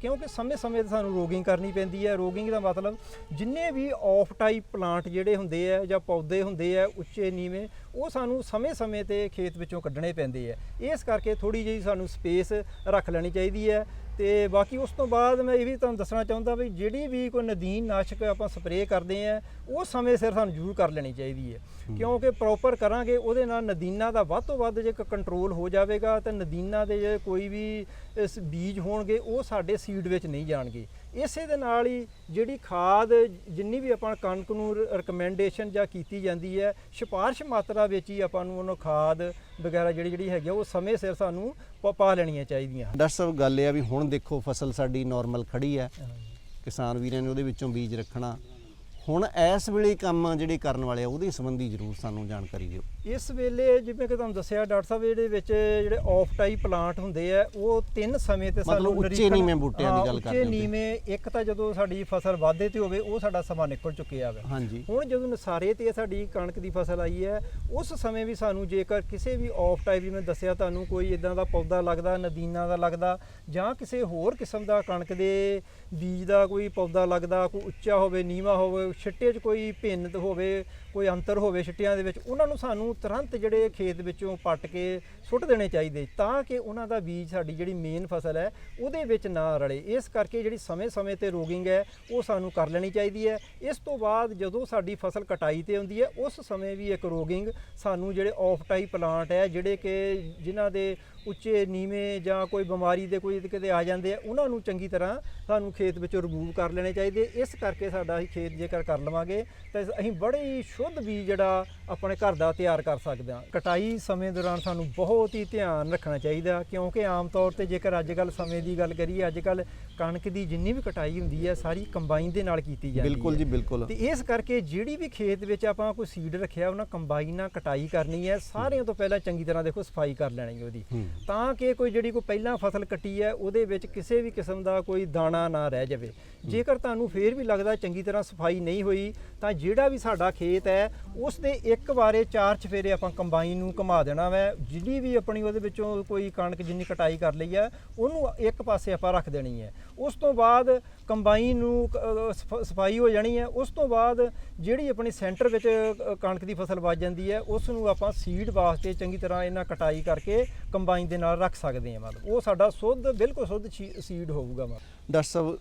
ਕਿਉਂਕਿ ਸਮੇਂ-ਸਮੇਂ ਤੇ ਸਾਨੂੰ ਰੋਗਿੰਗ ਕਰਨੀ ਪੈਂਦੀ ਹੈ। ਰੋਗਿੰਗ ਦਾ ਮਤਲਬ ਜਿੰਨੇ ਵੀ ਆਫ ਟਾਈਪ ਪਲਾਂਟ ਜਿਹੜੇ ਹੁੰਦੇ ਆ ਜਾਂ ਪੌਦੇ ਹੁੰਦੇ ਆ ਉੱਚੇ ਨੀਵੇਂ ਉਹ ਸਾਨੂੰ ਸਮੇਂ-ਸਮੇਂ ਤੇ ਖੇਤ ਵਿੱਚੋਂ ਕੱਢਣੇ ਪੈਂਦੇ ਆ ਇਸ ਕਰਕੇ ਥੋੜੀ ਜਿਹੀ ਸਾਨੂੰ ਸਪੇਸ ਰੱਖ ਲੈਣੀ ਚਾਹੀਦੀ ਹੈ। ਤੇ ਬਾਕੀ ਉਸ ਤੋਂ ਬਾਅਦ ਮੈਂ ਇਹ ਵੀ ਤੁਹਾਨੂੰ ਦੱਸਣਾ ਚਾਹੁੰਦਾ ਵੀ ਜਿਹੜੀ ਵੀ ਕੋਈ ਨਦੀਨ ਨਾਸ਼ਕ ਆਪਾਂ ਸਪਰੇਅ ਕਰਦੇ ਆ ਉਹ ਸਮੇਂ ਸਿਰ ਸਾਨੂੰ ਜ਼ਰੂਰ ਕਰ ਲੈਣੀ ਚਾਹੀਦੀ ਹੈ। ਕਿਉਂਕਿ ਪ੍ਰੋਪਰ ਕਰਾਂਗੇ ਉਹਦੇ ਨਾਲ ਨਦੀਨਾਂ ਦਾ ਵੱਧ ਤੋਂ ਵੱਧ ਜੇ ਕੰਟਰੋਲ ਹੋ ਜਾਵੇਗਾ ਤਾਂ ਨਦੀਨਾਂ ਦੇ ਜੇ ਕੋਈ ਵੀ ਇਸ ਬੀਜ ਹੋਣਗੇ ਉਹ ਸਾਡੇ ਸੀਡ ਵਿੱਚ ਨਹੀਂ ਜਾਣਗੇ। ਇਸੇ ਦੇ ਨਾਲ ਹੀ ਜਿਹੜੀ ਖਾਦ ਜਿੰਨੀ ਵੀ ਆਪਾਂ ਕਣਕ ਨੂੰ ਰეკਮੈਂਡੇਸ਼ਨ ਜਾਂ ਕੀਤੀ ਜਾਂਦੀ ਹੈ ਸਿਫਾਰਿਸ਼ ਮਾਤਰਾ ਵਿੱਚ ਹੀ ਆਪਾਂ ਨੂੰ ਉਹਨੂੰ ਖਾਦ ਵਗੈਰਾ ਜਿਹੜੀ ਜਿਹੜੀ ਹੈਗੀ ਉਹ ਸਮੇਂ ਸਿਰ ਸਾਨੂੰ ਪ- ਪਾ ਲੈਣੀਆਂ ਚਾਹੀਦੀਆਂ। ਡਾਕਟਰ ਸਾਹਿਬ ਗੱਲ ਇਹ ਆ ਵੀ ਹੁਣ ਦੇਖੋ ਫਸਲ ਸਾਡੀ ਨਾਰਮਲ ਖੜੀ ਹੈ। ਕਿਸਾਨ ਵੀਰਾਂ ਨੇ ਉਹਦੇ ਵਿੱਚੋਂ ਬੀਜ ਰੱਖਣਾ। ਹੁਣ ਇਸ ਵੇਲੇ ਕੰਮ ਜਿਹੜੇ ਕਰਨ ਵਾਲੇ ਆ ਉਹਦੇ ਸੰਬੰਧੀ ਜ਼ਰੂਰ ਸਾਨੂੰ ਜਾਣਕਾਰੀ ਦਿਓ। ਇਸ ਵੇਲੇ ਜਿਵੇਂ ਕਿ ਤੁਹਾਨੂੰ ਦੱਸਿਆ ਡਾਕਟਰ ਸਾਹਿਬ ਇਹਦੇ ਵਿੱਚ ਜਿਹੜੇ ਆਫ ਟਾਈ ਪਲਾਂਟ ਹੁੰਦੇ ਆ ਉਹ ਤਿੰਨ ਸਮੇਂ ਤੇ ਸਾਨੂੰ ਉੱਚੇ ਨੀਵੇਂ ਬੂਟਿਆਂ ਦੀ ਗੱਲ ਕਰਦੇ ਉੱਚੇ ਹੋ ਤੁਸੀਂ। ਨੀਵੇਂ ਇੱਕ ਤਾਂ ਜਦੋਂ ਸਾਡੀ ਫਸਲ ਵਾਧੇ ਤੇ ਹੋਵੇ ਉਹ ਸਾਡਾ ਸਮਾਂ ਨਿਕਲ ਚੁੱਕਿਆ ਹੈ ਹਾਂਜੀ। ਹੁਣ ਜਦੋਂ ਨਸਾਰੇ ਤੇ ਸਾਡੀ ਕਣਕ ਦੀ ਫਸਲ ਆਈ ਹੈ ਉਸ ਸਮੇਂ ਵੀ ਸਾਨੂੰ ਜੇਕਰ ਕਿਸੇ ਵੀ ਆਫ ਟਾਈਪ ਜਿਵੇਂ ਦੱਸਿਆ ਤੁਹਾਨੂੰ ਕੋਈ ਇਦਾਂ ਦਾ ਪੌਦਾ ਲੱਗਦਾ ਨਦੀਨਾ ਦਾ ਲੱਗਦਾ ਜਾਂ ਕਿਸੇ ਹੋਰ ਕਿਸਮ ਦਾ ਕਣਕ ਦੇ ਬੀਜ ਦਾ ਕੋਈ ਪੌਦਾ ਲੱਗਦਾ ਕੋਈ ਉੱਚਾ ਹੋਵੇ ਨੀਵਾ ਹੋਵੇ ਛਿੱਟੇ 'ਚ ਕੋਈ ਭਿੰਨ ਹੋਵੇ, ਕੋਈ ਅੰਤਰ ਹੋਵੇ ਛਿੱਟਿਆਂ ਦੇ ਵਿੱਚ, ਉਹਨਾਂ ਨੂੰ ਸਾਨੂੰ ਤੁਰੰਤ ਜਿਹੜੇ ਖੇਤ ਵਿੱਚੋਂ ਪੱਟ ਕੇ ਸੁੱਟ ਦੇਣੇ ਚਾਹੀਦੇ, ਤਾਂ ਕਿ ਉਹਨਾਂ ਦਾ ਬੀਜ ਸਾਡੀ ਜਿਹੜੀ ਮੇਨ ਫਸਲ ਹੈ, ਉਹਦੇ ਵਿੱਚ ਨਾ ਰਲੇ। ਇਸ ਕਰਕੇ ਜਿਹੜੀ ਸਮੇਂ-ਸਮੇਂ ਤੇ ਰੋਗਿੰਗ ਹੈ, ਉਹ ਸਾਨੂੰ ਕਰ ਲੈਣੀ ਚਾਹੀਦੀ ਹੈ। ਇਸ ਤੋਂ ਬਾਅਦ ਜਦੋਂ ਸਾਡੀ ਫਸਲ ਕਟਾਈ ਤੇ ਹੁੰਦੀ ਹੈ, ਉਸ ਸਮੇਂ ਵੀ ਇੱਕ ਰੋਗਿੰਗ ਸਾਨੂੰ ਜਿਹੜੇ ਆਫ ਟਾਈ ਪਲਾਂਟ ਹੈ, ਜਿਹੜੇ ਕਿ ਜਿਨ੍ਹਾਂ ਦੇ ਉੱਚੇ, ਨੀਵੇਂ ਜਾਂ ਕੋਈ ਬਿਮਾਰੀ ਦੇ ਕੋਈ ਕਿਤੇ ਆ ਜਾਂਦੇ ਆ, ਉਹਨਾਂ ਨੂੰ ਚੰਗੀ ਤਰ੍ਹਾਂ ਸਾਨੂੰ ਖੇਤ ਵਿੱਚੋਂ ਰਿਮੂਵ ਕਰ ਲੈਣੇ ਚਾਹੀਦੇ। ਇਸ ਕਰਕੇ ਸਾਡਾ ਅਸੀਂ ਖੇਤ ਜੇਕਰ ਕਰ ਲਵਾਂਗੇ। ਤਾਂ ਅਸੀਂ ਬੜੇ ਹੀ ਸ਼ੁੱਧ ਬੀਜ ਜਿਹੜਾ ਆਪਣੇ ਘਰ ਦਾ ਤਿਆਰ ਕਰ ਸਕਦੇ ਹਾਂ। ਕਟਾਈ ਸਮੇਂ ਦੌਰਾਨ ਸਾਨੂੰ ਬਹੁਤ ਹੀ ਧਿਆਨ ਰੱਖਣਾ ਚਾਹੀਦਾ ਕਿਉਂਕਿ ਆਮ ਤੌਰ ਤੇ ਜੇਕਰ ਅੱਜ ਕੱਲ ਸਮੇਂ ਦੀ ਗੱਲ ਕਰੀਏ ਅੱਜ ਕੱਲ ਕਣਕ ਦੀ ਜਿੰਨੀ ਵੀ ਕਟਾਈ ਹੁੰਦੀ ਹੈ ਸਾਰੀ ਕੰਬਾਈਨ ਦੇ ਨਾਲ ਕੀਤੀ ਜਾਂਦੀ ਹੈ ਬਿਲਕੁਲ ਜੀ ਬਿਲਕੁਲ। ਤੇ ਇਸ ਕਰਕੇ ਜਿਹੜੀ ਵੀ ਖੇਤ ਵਿੱਚ ਆਪਾਂ ਕੋਈ ਸੀਡ ਰੱਖਿਆ ਉਹਨਾਂ ਕੰਬਾਈਨ ਨਾਲ ਕਟਾਈ ਕਰਨੀ ਹੈ। ਸਾਰਿਆਂ ਤੋਂ ਪਹਿਲਾਂ ਚੰਗੀ ਤਰ੍ਹਾਂ ਦੇਖੋ ਸਫ਼ਾਈ ਕਰ ਲੈਣੀ ਉਹਦੀ। ਤਾਂ ਕਿ ਕੋਈ ਜਿਹੜੀ ਕੋਈ ਪਹਿਲਾਂ ਫਸਲ ਕੱਟੀ ਹੈ ਉਹਦੇ ਵਿੱਚ ਕਿਸੇ ਵੀ ਕਿਸਮ ਦਾ ਕੋਈ ਦਾਣਾ ਨਾ ਰਹਿ ਜਾਵੇ। ਜੇਕਰ ਤੁਹਾਨੂੰ ਫੇਰ ਵੀ ਲੱਗਦਾ ਚੰਗੀ ਤਰ੍ਹਾਂ ਸਫ਼ਾਈ ਨਹੀਂ ਹੋਈ ਤਾਂ ਜਿਹੜਾ ਵੀ ਸਾਡਾ ਖੇਤ ਹੈ ਉਸ ਦੇ ਇੱਕ ਵਾਰੇ ਚਾਰ ਚਫੇਰੇ ਆਪਾਂ ਕੰਬਾਈਨ ਨੂੰ ਘੁਮਾ ਦੇਣਾ ਵੈ। ਜਿਹੜੀ ਵੀ ਆਪਣੀ ਉਹਦੇ ਵਿੱਚੋਂ ਕੋਈ ਕਣਕ ਜਿੰਨੀ ਕਟਾਈ ਕਰ ਲਈ ਹੈ ਉਹਨੂੰ ਇੱਕ ਪਾਸੇ ਆਪਾਂ ਰੱਖ ਦੇਣੀ ਹੈ। ਉਸ ਤੋਂ ਬਾਅਦ ਕੰਬਾਈਨ ਨੂੰ ਅਹ, ਸਫ਼ਾਈ ਹੋ ਜਾਣੀ ਹੈ। ਉਸ ਤੋਂ ਬਾਅਦ ਜਿਹੜੀ ਆਪਣੀ ਸੈਂਟਰ ਵਿੱਚ ਕਣਕ ਦੀ ਫਸਲ ਵੱਜ ਜਾਂਦੀ ਹੈ ਉਸ ਨੂੰ ਆਪਾਂ ਸੀਡ ਵਾਸਤੇ ਚੰਗੀ ਤਰ੍ਹਾਂ ਇਹਨਾਂ ਕਟਾਈ ਕਰਕੇ ਕੰਬਾਈਨ ਦੇ ਨਾਲ ਰੱਖ ਸਕਦੇ ਹਾਂ। ਮਤਲਬ ਉਹ ਸਾਡਾ ਸੁੱਧ ਬਿਲਕੁਲ ਸੁੱਧ ਸੀਡ ਹੋਊਗਾ। ਮਤਲਬ ਡਾਕਟਰ ਸਾਹਿਬ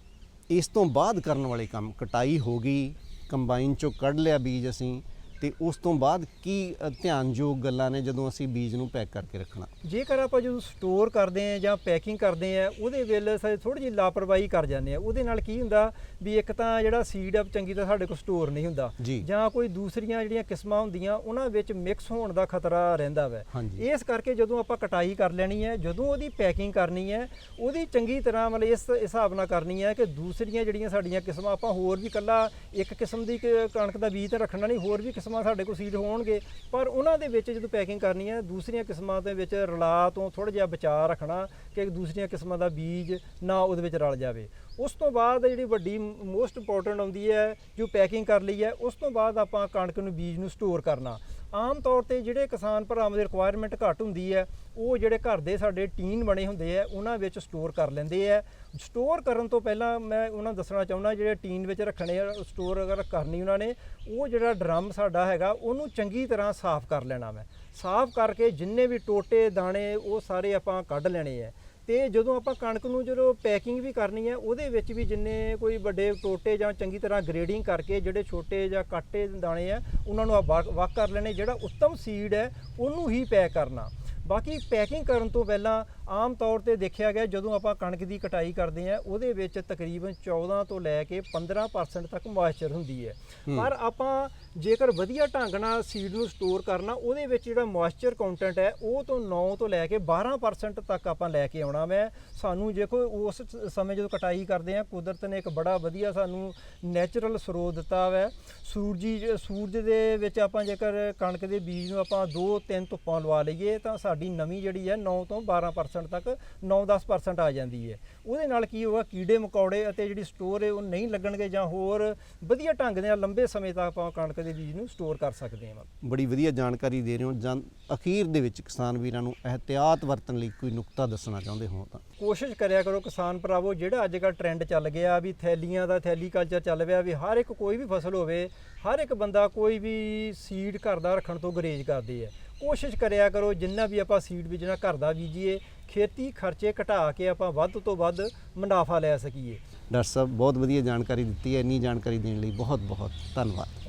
ਇਸ ਤੋਂ ਬਾਅਦ ਕਰਨ ਵਾਲੇ ਕੰਮ, ਕਟਾਈ ਹੋ ਗਈ, ਕੰਬਾਈਨ ਚੋਂ ਕੱਢ ਲਿਆ ਬੀਜ ਅਸੀਂ ਤੇ ਉਸ ਤੋਂ ਬਾਅਦ ਕੀ ਧਿਆਨਯੋਗ ਗੱਲਾਂ ਨੇ ਜਦੋਂ ਅਸੀਂ ਬੀਜ ਨੂੰ ਪੈਕ ਕਰਕੇ ਰੱਖਣਾ ਜੇਕਰ ਆਪਾਂ ਜਦੋਂ ਸਟੋਰ ਕਰਦੇ ਆ ਜਾਂ ਪੈਕਿੰਗ ਕਰਦੇ ਆ ਉਹਦੇ ਵੇਲੇ ਸਾਡੇ ਥੋੜੀ ਜਿਹੀ ਲਾਪਰਵਾਹੀ ਕਰ ਜਾਂਦੇ ਆ ਉਹਦੇ ਨਾਲ ਕੀ ਹੁੰਦਾ ਵੀ ਇੱਕ ਤਾਂ ਜਿਹੜਾ ਸੀਡ ਆ ਚੰਗੀ ਤਰ੍ਹਾਂ ਸਾਡੇ ਕੋਲ ਸਟੋਰ ਨਹੀਂ ਹੁੰਦਾ ਜੀ। ਕੋਈ ਦੂਸਰੀਆਂ ਜਿਹੜੀਆਂ ਕਿਸਮਾਂ ਹੁੰਦੀਆਂ ਉਹਨਾਂ ਵਿੱਚ ਮਿਕਸ ਹੋਣ ਦਾ ਖਤਰਾ ਰਹਿੰਦਾ ਵੈ। ਇਸ ਕਰਕੇ ਜਦੋਂ ਆਪਾਂ ਕਟਾਈ ਕਰ ਲੈਣੀ ਹੈ ਜਦੋਂ ਉਹਦੀ ਪੈਕਿੰਗ ਕਰਨੀ ਹੈ ਉਹਦੀ ਚੰਗੀ ਤਰ੍ਹਾਂ ਮਤਲਬ ਇਸ ਹਿਸਾਬ ਨਾਲ ਕਰਨੀ ਹੈ ਕਿ ਦੂਸਰੀਆਂ ਜਿਹੜੀਆਂ ਸਾਡੀਆਂ ਕਿਸਮਾਂ ਆਪਾਂ ਹੋਰ ਵੀ ਕੱਲਾ ਇੱਕ ਕਿਸਮ ਦੀ ਕਣਕ ਦਾ ਬੀਜ ਤਾਂ ਰੱਖਣਾ ਨਹੀਂ ਹੋਰ ਵੀ ਕਿਸਮਾਂ ਕਿਸਮਾਂ ਸਾਡੇ ਕੋਲ ਸੀਡ ਹੋਣਗੇ, ਪਰ ਉਹਨਾਂ ਦੇ ਵਿੱਚ ਜਦੋਂ ਪੈਕਿੰਗ ਕਰਨੀ ਹੈ ਦੂਸਰੀਆਂ ਕਿਸਮਾਂ ਦੇ ਵਿੱਚ ਰਲਾ ਤੋਂ ਥੋੜਾ ਜਿਹਾ ਬਚਾਅ ਰੱਖਣਾ ਕਿ ਦੂਸਰੀਆਂ ਕਿਸਮਾਂ ਦਾ ਬੀਜ ਨਾ ਉਹਦੇ ਵਿੱਚ ਰਲ ਜਾਵੇ। ਉਸ ਤੋਂ ਬਾਅਦ ਜਿਹੜੀ ਵੱਡੀ ਮੋਸਟ ਇੰਪੋਰਟੈਂਟ ਆਉਂਦੀ ਹੈ, ਜੋ ਪੈਕਿੰਗ ਕਰ ਲਈ ਹੈ, ਉਸ ਤੋਂ ਬਾਅਦ ਆਪਾਂ ਕਣਕ ਨੂੰ ਬੀਜ ਨੂੰ ਸਟੋਰ ਕਰਨਾ। ਆਮ ਤੌਰ ਤੇ ਜਿਹੜੇ ਕਿਸਾਨ ਭਰਾਵਾਂ ਦੀ ਰਿਕੁਆਇਰਮੈਂਟ ਘੱਟ ਹੁੰਦੀ ਹੈ ਉਹ ਜਿਹੜੇ ਘਰ ਦੇ ਸਾਡੇ ਟੀਨ ਬਣੇ ਹੁੰਦੇ ਆ, ਉਹਨਾਂ ਵਿੱਚ ਸਟੋਰ ਕਰ ਲੈਂਦੇ ਆ। ਸਟੋਰ ਕਰਨ ਤੋਂ ਪਹਿਲਾਂ ਮੈਂ ਉਹਨਾਂ ਨੂੰ ਦੱਸਣਾ ਚਾਹੁੰਦਾ, ਜਿਹੜੇ ਟੀਨ ਵਿੱਚ ਰੱਖਣੇ ਆ ਸਟੋਰ ਅਗਰ ਕਰਨੀ ਉਹਨਾਂ ਨੇ, ਉਹ ਜਿਹੜਾ ਡਰਮ ਸਾਡਾ ਹੈਗਾ, ਉਹਨੂੰ ਚੰਗੀ ਤਰ੍ਹਾਂ ਸਾਫ਼ ਕਰ ਲੈਣਾ ਮੈਂ ਸਾਫ਼ ਕਰਕੇ ਜਿੰਨੇ ਵੀ ਟੋਟੇ, ਦਾਣੇ, ਉਹ ਸਾਰੇ ਆਪਾਂ ਕੱਢ ਲੈਣੇ ਆ। ਤੇ ਜਦੋਂ ਆਪਾਂ ਕਣਕ ਨੂੰ ਜਦੋਂ ਪੈਕਿੰਗ ਵੀ ਕਰਨੀ ਹੈ ਉਹਦੇ ਵਿੱਚ ਵੀ ਜਿੰਨੇ ਕੋਈ ਵੱਡੇ ਟੋਟੇ ਜਾਂ ਚੰਗੀ ਤਰ੍ਹਾਂ ਗ੍ਰੇਡਿੰਗ ਕਰਕੇ ਜਿਹੜੇ ਛੋਟੇ ਜਾਂ ਕਾਟੇ ਦਾਣੇ ਆ, ਉਹਨਾਂ ਨੂੰ ਆਪਾਂ ਵੱਖ ਕਰ ਲੈਣੇ। ਜਿਹੜਾ ਉੱਤਮ ਸੀਡ ਹੈ, ਉਹਨੂੰ ਹੀ ਪੈਕ ਕਰਨਾ। ਬਾਕੀ ਪੈਕਿੰਗ ਕਰਨ ਤੋਂ ਪਹਿਲਾਂ ਆਮ ਤੌਰ ਤੇ ਦੇਖਿਆ ਗਿਆ ਜਦੋਂ ਆਪਾਂ ਕਣਕ ਦੀ ਕਟਾਈ ਕਰਦੇ ਆ ਉਹਦੇ ਵਿੱਚ ਤਕਰੀਬਨ 14 ਤੋਂ ਲੈ ਕੇ 15% ਤੱਕ ਮੋਇਸਚਰ ਹੁੰਦੀ ਹੈ। ਪਰ ਆਪਾਂ ਜੇਕਰ ਵਧੀਆ ਢੰਗ ਨਾਲ ਸੀਡ ਨੂੰ ਸਟੋਰ ਕਰਨਾ ਉਹਦੇ ਵਿੱਚ ਜਿਹੜਾ ਮੋਇਸਚਰ ਕੰਟੈਂਟ ਹੈ ਉਹ ਤੋਂ 9 ਤੋਂ ਲੈ ਕੇ 12% ਤੱਕ ਆਪਾਂ ਲੈ ਕੇ ਆਉਣਾ ਮੈਂ। ਸਾਨੂੰ ਦੇਖੋ ਉਸ ਸਮੇਂ ਜਦੋਂ ਕਟਾਈ ਕਰਦੇ ਆ ਕੁਦਰਤ ਨੇ ਇੱਕ ਬੜਾ ਵਧੀਆ ਸਾਨੂੰ ਨੈਚੁਰਲ ਸਰੋਤ ਦਿੱਤਾ ਹੈ ਸੂਰਜੀ ਸੂਰਜ ਦੇ ਵਿੱਚ ਆਪਾਂ ਜੇਕਰ ਕਣਕ ਦੇ ਬੀਜ ਨੂੰ ਆਪਾਂ 2-3 ਧੁੱਪਾਂ ਲਵਾ ਲਈਏ ਤਾਂ ਸਾਡੀ ਨਮੀ ਜਿਹੜੀ ਹੈ 9 ਤੋਂ 12% ਤੱਕ 9-10% ਆ ਜਾਂਦੀ ਹੈ। ਉਹਦੇ ਨਾਲ ਕੀ ਹੋਗਾ ਕੀੜੇ ਮਕੌੜੇ ਅਤੇ ਜਿਹੜੀ ਸਟੋਰ ਹੈ ਉਹ ਨਹੀਂ ਲੱਗਣਗੇ ਜਾਂ ਹੋਰ ਵਧੀਆ ਢੰਗ ਦੇ ਨਾਲ ਲੰਬੇ ਸਮੇਂ ਤੱਕ ਆਪਾਂ ਕਣਕ ਦੇ ਬੀਜ ਨੂੰ ਸਟੋਰ ਕਰ ਸਕਦੇ ਹਾਂ। ਬੜੀ ਵਧੀਆ ਜਾਣਕਾਰੀ ਦੇ ਰਹੇ ਹੋ। ਜਾਂ ਅਖੀਰ ਦੇ ਵਿੱਚ ਕਿਸਾਨ ਵੀਰਾਂ ਨੂੰ ਅਹਤਿਆਤ ਵਰਤਣ ਲਈ ਕੋਈ ਨੁਕਤਾ ਦੱਸਣਾ ਚਾਹੁੰਦੇ ਹੋ ਤਾਂ? ਕੋਸ਼ਿਸ਼ ਕਰਿਆ ਕਰੋ ਕਿਸਾਨ ਭਰਾਵੋ ਜਿਹੜਾ ਅੱਜ ਕੱਲ੍ਹ ਟ੍ਰੈਂਡ ਚੱਲ ਗਿਆ ਵੀ ਥੈਲੀਆਂ ਦਾ ਥੈਲੀ ਕਲਚਰ ਚੱਲ ਪਿਆ ਵੀ ਹਰ ਇੱਕ ਕੋਈ ਵੀ ਫਸਲ ਹੋਵੇ ਹਰ ਇੱਕ ਬੰਦਾ ਕੋਈ ਵੀ ਸੀਡ ਘਰ ਦਾ ਰੱਖਣ ਤੋਂ ਗਰੇਜ ਕਰਦੇ ਆ। ਕੋਸ਼ਿਸ਼ ਕਰਿਆ ਕਰੋ, ਜਿੰਨਾ ਵੀ ਆਪਾਂ ਸੀਡ ਬੀਜਣਾ, ਘਰ ਦਾ ਬੀਜੀਏ, ਖੇਤੀ ਖਰਚੇ ਘਟਾ ਕੇ ਆਪਾਂ ਵੱਧ ਤੋਂ ਵੱਧ ਮੁਨਾਫਾ ਲੈ ਸਕੀਏ। ਡਾਕਟਰ ਸਾਹਿਬ, ਬਹੁਤ ਵਧੀਆ ਜਾਣਕਾਰੀ ਦਿੱਤੀ ਹੈ, ਇੰਨੀ ਜਾਣਕਾਰੀ ਦੇਣ ਲਈ ਬਹੁਤ ਬਹੁਤ ਧੰਨਵਾਦ।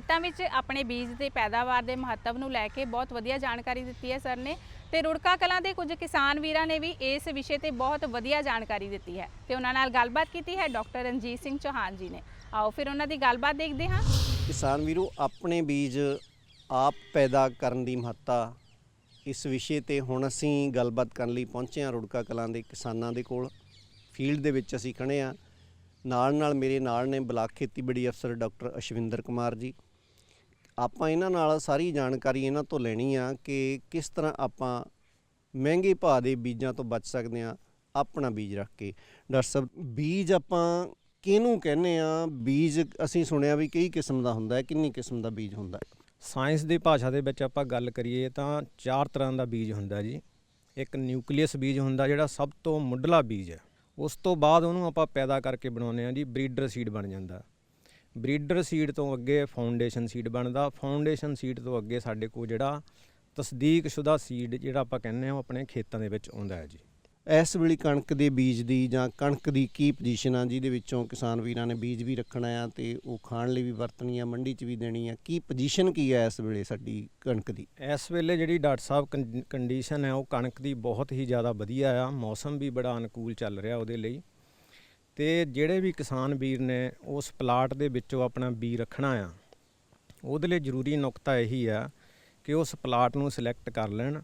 ਖੇਤਾਂ ਵਿੱਚ ਆਪਣੇ ਬੀਜ ਦੇ ਪੈਦਾਵਾਰ ਦੇ ਮਹੱਤਵ ਨੂੰ ਲੈ ਕੇ ਬਹੁਤ ਵਧੀਆ ਜਾਣਕਾਰੀ ਦਿੱਤੀ ਹੈ ਸਰ ਨੇ ਤੇ ਰੁੜਕਾ ਕਲਾਂ ਦੇ ਕੁਝ ਕਿਸਾਨ ਵੀਰਾਂ ਨੇ ਵੀ ਇਸ ਵਿਸ਼ੇ ਤੇ ਬਹੁਤ ਵਧੀਆ ਜਾਣਕਾਰੀ ਦਿੱਤੀ ਹੈ ਤੇ ਉਹਨਾਂ ਨਾਲ ਗੱਲਬਾਤ ਕੀਤੀ ਹੈ ਡਾਕਟਰ ਰਣਜੀਤ ਸਿੰਘ ਚੌਹਾਨ ਜੀ ਨੇ। ਆਓ ਫਿਰ ਉਹਨਾਂ ਦੀ ਗੱਲਬਾਤ ਦੇਖਦੇ ਹਾਂ। ਕਿਸਾਨ ਵੀਰੋ, ਆਪਣੇ ਬੀਜ ਆਪ ਪੈਦਾ ਕਰਨ ਦੀ ਮਹੱਤਤਾ ਇਸ ਵਿਸ਼ੇ ਤੇ ਹੁਣ ਅਸੀਂ ਗੱਲਬਾਤ ਕਰਨ ਲਈ ਪਹੁੰਚੇ ਹਾਂ ਰੁੜਕਾ ਕਲਾਂ ਦੇ ਕਿਸਾਨਾਂ ਦੇ ਕੋਲ। ਫੀਲਡ ਦੇ ਵਿੱਚ ਅਸੀਂ ਖੜੇ ਹਾਂ। ਨਾਲ ਨਾਲ ਮੇਰੇ ਨਾਲ ਨੇ ਬਲਾਕ ਖੇਤੀਬਾੜੀ ਅਫਸਰ ਡਾਕਟਰ ਅਸ਼ਵਿੰਦਰ ਕੁਮਾਰ ਜੀ। ਆਪਾਂ ਇਹਨਾਂ ਨਾਲ ਸਾਰੀ ਜਾਣਕਾਰੀ ਇਹਨਾਂ ਤੋਂ ਲੈਣੀ ਆ ਕਿ ਕਿਸ ਤਰ੍ਹਾਂ ਆਪਾਂ ਮਹਿੰਗੇ ਭਾਅ ਦੇ ਬੀਜਾਂ ਤੋਂ ਬਚ ਸਕਦੇ ਆ ਆਪਣਾ ਬੀਜ ਰੱਖ ਕੇ। ਡਾਕਟਰ ਸਾਹਿਬ, ਬੀਜ ਆਪਾਂ ਕਿਹਨੂੰ ਕਹਿੰਦੇ ਆ? ਬੀਜ ਅਸੀਂ ਸੁਣਿਆ ਵੀ ਕਈ ਕਿਸਮ ਦਾ ਹੁੰਦਾ ਹੈ, ਕਿੰਨੀ ਕਿਸਮ ਦਾ ਬੀਜ ਹੁੰਦਾ ਹੈ? ਸਾਇੰਸ ਦੀ ਭਾਸ਼ਾ ਦੇ ਵਿੱਚ ਆਪਾਂ ਗੱਲ ਕਰੀਏ ਤਾਂ ਚਾਰ ਤਰ੍ਹਾਂ ਦਾ ਬੀਜ ਹੁੰਦਾ ਜੀ। ਇੱਕ ਨਿਊਕਲੀਅਸ ਬੀਜ ਹੁੰਦਾ ਜਿਹੜਾ ਸਭ ਤੋਂ ਮੁੱਢਲਾ ਬੀਜ ਹੈ। ਉਸ ਤੋਂ ਬਾਅਦ ਉਹਨੂੰ ਆਪਾਂ ਪੈਦਾ ਕਰਕੇ ਬਣਾਉਂਦੇ ਆ ਜੀ, ਬਰੀਡਰ ਸੀਡ ਬਣ ਜਾਂਦਾ। ਬਰੀਡਰ ਸੀਡ ਤੋਂ ਅੱਗੇ ਫਾਊਂਡੇਸ਼ਨ ਸੀਡ ਬਣਦਾ। ਫਾਊਂਡੇਸ਼ਨ ਸੀਡ ਤੋਂ ਅੱਗੇ ਸਾਡੇ ਕੋਲ ਜਿਹੜਾ ਤਸਦੀਕਸ਼ੁਦਾ ਸੀਡ ਜਿਹੜਾ ਆਪਾਂ ਕਹਿੰਦੇ ਆ ਉਹ ਆਪਣੇ ਖੇਤਾਂ ਦੇ ਵਿੱਚ ਆਉਂਦਾ ਹੈ ਜੀ। ਇਸ ਵੇਲੇ ਕਣਕ ਦੇ ਬੀਜ ਦੀ ਜਾਂ ਕਣਕ ਦੀ ਕੀ ਪੋਜੀਸ਼ਨ ਆ ਜਿਹਦੇ ਵਿੱਚੋਂ ਕਿਸਾਨ ਵੀਰਾਂ ਨੇ ਬੀਜ ਵੀ ਰੱਖਣਾ ਆ ਤੇ ਉਹ ਖਾਣ ਲਈ ਵੀ ਵਰਤਣੀ ਆ ਮੰਡੀ 'ਚ ਵੀ ਦੇਣੀ ਆ ਕੀ ਪੋਜੀਸ਼ਨ ਕੀ ਆ ਇਸ ਵੇਲੇ ਸਾਡੀ ਕਣਕ ਦੀ? ਇਸ ਵੇਲੇ ਜਿਹੜੀ ਡਾਕਟਰ ਸਾਹਿਬ ਕੰਡੀਸ਼ਨ ਹੈ ਉਹ ਕਣਕ ਦੀ ਬਹੁਤ ਹੀ ਜ਼ਿਆਦਾ ਵਧੀਆ ਆ। ਮੌਸਮ ਵੀ ਬੜਾ ਅਨੁਕੂਲ ਚੱਲ ਰਿਹਾ ਉਹਦੇ ਲਈ। ਤੇ ਜਿਹੜੇ ਵੀ ਕਿਸਾਨ ਵੀਰ ਨੇ ਉਸ ਪਲਾਟ ਦੇ ਵਿੱਚੋਂ ਆਪਣਾ ਬੀ ਰੱਖਣਾ ਆ, ਉਹਦੇ ਲਈ ਜ਼ਰੂਰੀ ਨੁਕਤਾ ਇਹੀ ਆ ਕਿ ਉਸ ਪਲਾਟ ਨੂੰ ਸਿਲੈਕਟ ਕਰ ਲੈਣ।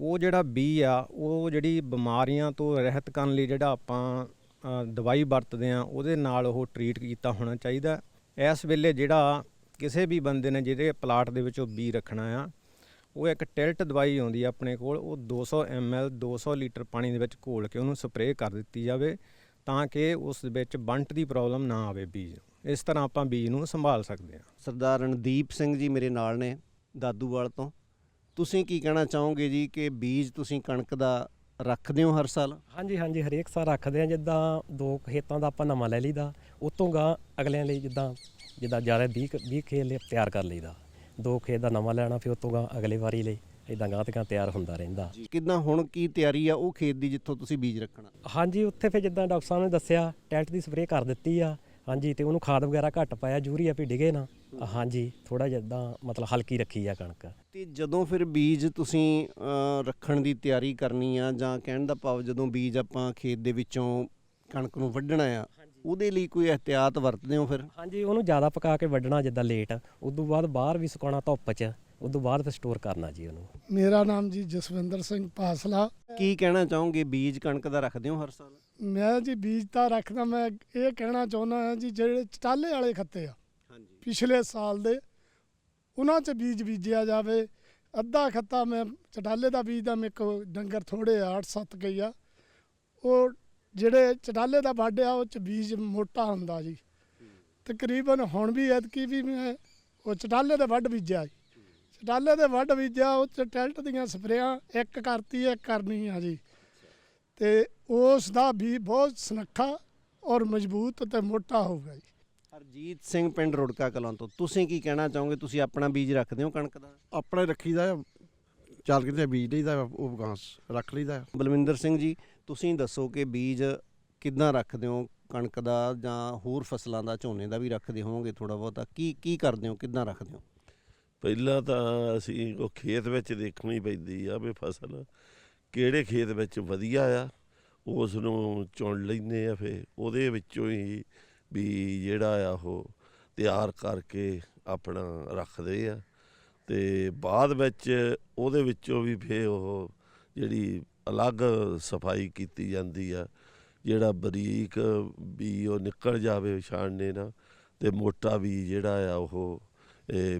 ਉਹ ਜਿਹੜਾ ਬੀ ਆ, ਉਹ ਜਿਹੜੀ ਬਿਮਾਰੀਆਂ ਤੋਂ ਰਹਿਤ ਕਰਨ ਲਈ ਜਿਹੜਾ ਆਪਾਂ ਦਵਾਈ ਵਰਤਦੇ ਆ, ਉਹਦੇ ਨਾਲ ਉਹ ਟਰੀਟ ਕੀਤਾ ਹੋਣਾ ਚਾਹੀਦਾ। ਇਸ ਵੇਲੇ ਜਿਹੜਾ ਕਿਸੇ ਵੀ ਬੰਦੇ ਨੇ ਜਿਹੜੇ ਪਲਾਟ ਦੇ ਵਿੱਚੋਂ ਬੀ ਰੱਖਣਾ ਆ, ਉਹ ਇੱਕ ਟਿਲਟ ਦਵਾਈ ਆਉਂਦੀ ਆ ਆਪਣੇ ਕੋਲ, ਉਹ 200 ml 200 ਲੀਟਰ ਪਾਣੀ ਦੇ ਵਿੱਚ ਘੋਲ ਕੇ ਉਹਨੂੰ ਸਪਰੇਅ ਕਰ ਦਿੱਤੀ ਜਾਵੇ। ਤਾਂ ਕਿ ਉਸ ਵਿੱਚ ਬੰਟ ਦੀ ਪ੍ਰੋਬਲਮ ਨਾ ਆਵੇ ਬੀਜ ਨੂੰ। ਇਸ ਤਰ੍ਹਾਂ ਆਪਾਂ ਬੀਜ ਨੂੰ ਸੰਭਾਲ ਸਕਦੇ ਹਾਂ। ਸਰਦਾਰ ਰਣਦੀਪ ਸਿੰਘ ਜੀ ਮੇਰੇ ਨਾਲ ਨੇ ਦਾਦੂਵਾਲ ਤੋਂ। ਤੁਸੀਂ ਕੀ ਕਹਿਣਾ ਚਾਹੋਗੇ ਜੀ ਕਿ ਬੀਜ ਤੁਸੀਂ ਕਣਕ ਦਾ ਰੱਖਦੇ ਹੋ ਹਰ ਸਾਲ? ਹਾਂਜੀ ਹਾਂਜੀ ਹਰੇਕ ਸਾਲ ਰੱਖਦੇ ਆ ਜਿੱਦਾਂ ਦੋ ਖੇਤਾਂ ਦਾ ਆਪਾਂ ਨਵਾਂ ਲੈ ਲਈਦਾ ਉਤੋਂ ਗਾ ਅਗਲਿਆਂ ਲਈ ਜਿੱਦਾਂ ਜਿੱਦਾਂ ਜ਼ਿਆਦਾ 20 20 ਖੇਤ ਲਈ ਤਿਆਰ ਕਰ ਲਈਦਾ। ਦੋ ਖੇਤ ਦਾ ਨਵਾਂ ਲੈਣਾ ਫਿਰ ਉਤੋਂ ਗਾ ਅਗਲੇ ਵਾਰੀ ਲਈ। ਇਦਾਂ ਗਾਂ ਤੇ ਗਾਂ ਤਿਆਰ ਹੁੰਦਾ ਰਹਿੰਦਾ। ਕਿੰਨਾ ਹੁਣ ਕੀ ਤਿਆਰੀ ਆ? ਉਹ ਖੇਤ ਦੀ ਜਿੱਥੋਂ ਤੁਸੀਂ ਬੀਜ ਰੱਖਣਾ। ਹਾਂਜੀ ਉੱਥੇ ਫਿਰ ਜਿੱਦਾਂ ਡਾਕਟਰ ਸਾਹਿਬ ਨੇ ਦੱਸਿਆ ਟੈਲਟ ਦੀ ਸਪਰੇਅ ਕਰ ਦਿੱਤੀ ਆ। ਹਾਂਜੀ ਤੇ ਉਹਨੂੰ ਖਾਦ ਵਗੈਰਾ ਘੱਟ ਪਾਇਆ ਯੂਰੀਆ ਵੀ ਡਿਗੇ ਨਾ। ਹਾਂਜੀ ਥੋੜਾ ਜਿੱਦਾਂ ਮਤਲਬ ਹਲਕੀ ਰੱਖੀ ਆ ਕਣਕ। ਤੇ ਜਦੋਂ ਫਿਰ ਬੀਜ ਤੁਸੀਂ ਰੱਖਣ ਦੀ ਤਿਆਰੀ ਕਰਨੀ ਆ ਜਾਂ ਕਹਿਣ ਦਾ ਭਾਵ ਜਦੋਂ ਬੀਜ ਆਪਾਂ ਖੇਤ ਦੇ ਵਿੱਚੋਂ ਕਣਕ ਨੂੰ ਵੱਢਣਾ ਆ ਉਹਦੇ ਲਈ ਕੋਈ ਇਹਤਿਆਤ ਵਰਤਦੇ ਹੋ ਫਿਰ? ਹਾਂਜੀ ਉਹਨੂੰ ਜ਼ਿਆਦਾ ਪਕਾ ਕੇ ਵੱਢਣਾ ਜਿੱਦਾਂ ਲੇਟ। ਉਦੋਂ ਬਾਅਦ ਬਾਹਰ ਵੀ ਸੁਕਾਉਣਾ ਧੁੱਪ 'ਚ। ਉਦੋਂ ਬਾਅਦ ਫਿਰ ਸਟੋਰ ਕਰਨਾ ਜੀ ਉਹਨੂੰ। ਮੇਰਾ ਨਾਮ ਜੀ ਜਸਵਿੰਦਰ ਸਿੰਘ ਪਾਸਲਾ। ਕੀ ਕਹਿਣਾ ਚਾਹੋਗੇ? ਬੀਜ ਕਣਕ ਦਾ ਰੱਖਦੇ ਹੋ ਹਰ ਸਾਲ? ਮੈਂ ਜੀ ਬੀਜ ਤਾਂ ਰੱਖਦਾ ਮੈਂ ਇਹ ਕਹਿਣਾ ਚਾਹੁੰਦਾ ਹਾਂ ਜੀ ਜਿਹੜੇ ਚਟਾਲੇ ਵਾਲੇ ਖੱਤੇ ਆ ਹਾਂਜੀ। ਪਿਛਲੇ ਸਾਲ ਦੇ ਉਹਨਾਂ 'ਚ ਬੀਜ ਬੀਜਿਆ ਜਾਵੇ। ਅੱਧਾ ਖੱਤਾ ਮੈਂ ਚਟਾਲੇ ਦਾ ਬੀਜ ਦਾ ਮੇਰੇ ਕੋ ਡੰਗਰ ਥੋੜੇ ਆ 8-7 ਕਈ ਆ। ਉਹ ਜਿਹੜੇ ਚਟਾਲੇ ਦਾ ਵੱਢ ਆ ਉਹ 'ਚ ਬੀਜ ਮੋਟਾ ਹੁੰਦਾ ਜੀ। ਤਕਰੀਬਨ ਹੁਣ ਵੀ ਐਤਕੀ ਵੀ ਮੈਂ ਉਹ ਚਟਾਲੇ ਦੇ ਵੱਢ ਬੀਜਿਆ ਜੀ। ਚਟਾਲੇ ਦੇ ਵੱਢ ਬੀਜਿਆ ਉਹ 'ਚ ਟੈਲਟ ਦੀਆਂ ਸਪਰੇਆਂ ਇੱਕ ਕਰਤੀ ਇੱਕ ਕਰਨੀ ਆ ਜੀ। ਤੇ ਉਸ ਦਾ ਵੀ ਬਹੁਤ ਸੁਨੱਖਾ ਔਰ ਮਜ਼ਬੂਤ ਤੇ ਮੋਟਾ ਹੋਊਗਾ ਜੀ। ਹਰਜੀਤ ਸਿੰਘ ਪਿੰਡ ਰੁੜਕਾ ਕਲਾਂ ਤੋਂ ਤੁਸੀਂ ਕੀ ਕਹਿਣਾ ਚਾਹੋਗੇ? ਤੁਸੀਂ ਆਪਣਾ ਬੀਜ ਰੱਖਦੇ ਹੋ ਕਣਕ ਦਾ? ਆਪਣੇ ਰੱਖੀਦਾ ਆ। ਚਾਰ ਕਿਤੇ ਬੀਜ ਲਈਦਾ ਉਹ ਗਾਂਸ ਰੱਖ ਲਈਦਾ ਬਲਵਿੰਦਰ ਸਿੰਘ ਜੀ ਤੁਸੀਂ ਦੱਸੋ ਕਿ ਬੀਜ ਕਿੱਦਾਂ ਰੱਖਦੇ ਹੋ? ਕਣਕ ਦਾ ਜਾਂ ਹੋਰ ਫਸਲਾਂ ਦਾ ਝੋਨੇ ਦਾ ਵੀ ਰੱਖਦੇ ਹੋਵੋਗੇ ਥੋੜਾ ਬਹੁਤਾ? ਕੀ ਕੀ ਕਰਦੇ ਹੋ? ਕਿੱਦਾਂ ਰੱਖਦੇ ਹੋ? ਪਹਿਲਾਂ ਤਾਂ ਅਸੀਂ ਉਹ ਖੇਤ ਵਿੱਚ ਦੇਖਣੀ ਪੈਂਦੀ ਆ ਵੀ ਫਸਲ ਕਿਹੜੇ ਖੇਤ ਵਿੱਚ ਵਧੀਆ ਆ ਉਸ ਨੂੰ ਚੁਣ ਲੈਂਦੇ ਆ ਫੇ ਉਹਦੇ ਵਿੱਚੋਂ ਹੀ ਵੀ ਜਿਹੜਾ ਆ ਉਹ ਤਿਆਰ ਕਰਕੇ ਆਪਣਾ ਰੱਖਦੇ ਆ ਤੇ ਬਾਅਦ ਵਿੱਚ ਉਹਦੇ ਵਿੱਚੋਂ ਵੀ ਫੇ ਉਹ ਜਿਹੜੀ ਅਲੱਗ ਸਫ਼ਾਈ ਕੀਤੀ ਜਾਂਦੀ ਆ, ਜਿਹੜਾ ਬਰੀਕ ਵੀ ਉਹ ਨਿਕਲ ਜਾਵੇ ਛਾਣਨੇ ਨਾਲ ਤੇ ਮੋਟਾ ਵੀ ਜਿਹੜਾ ਆ ਉਹ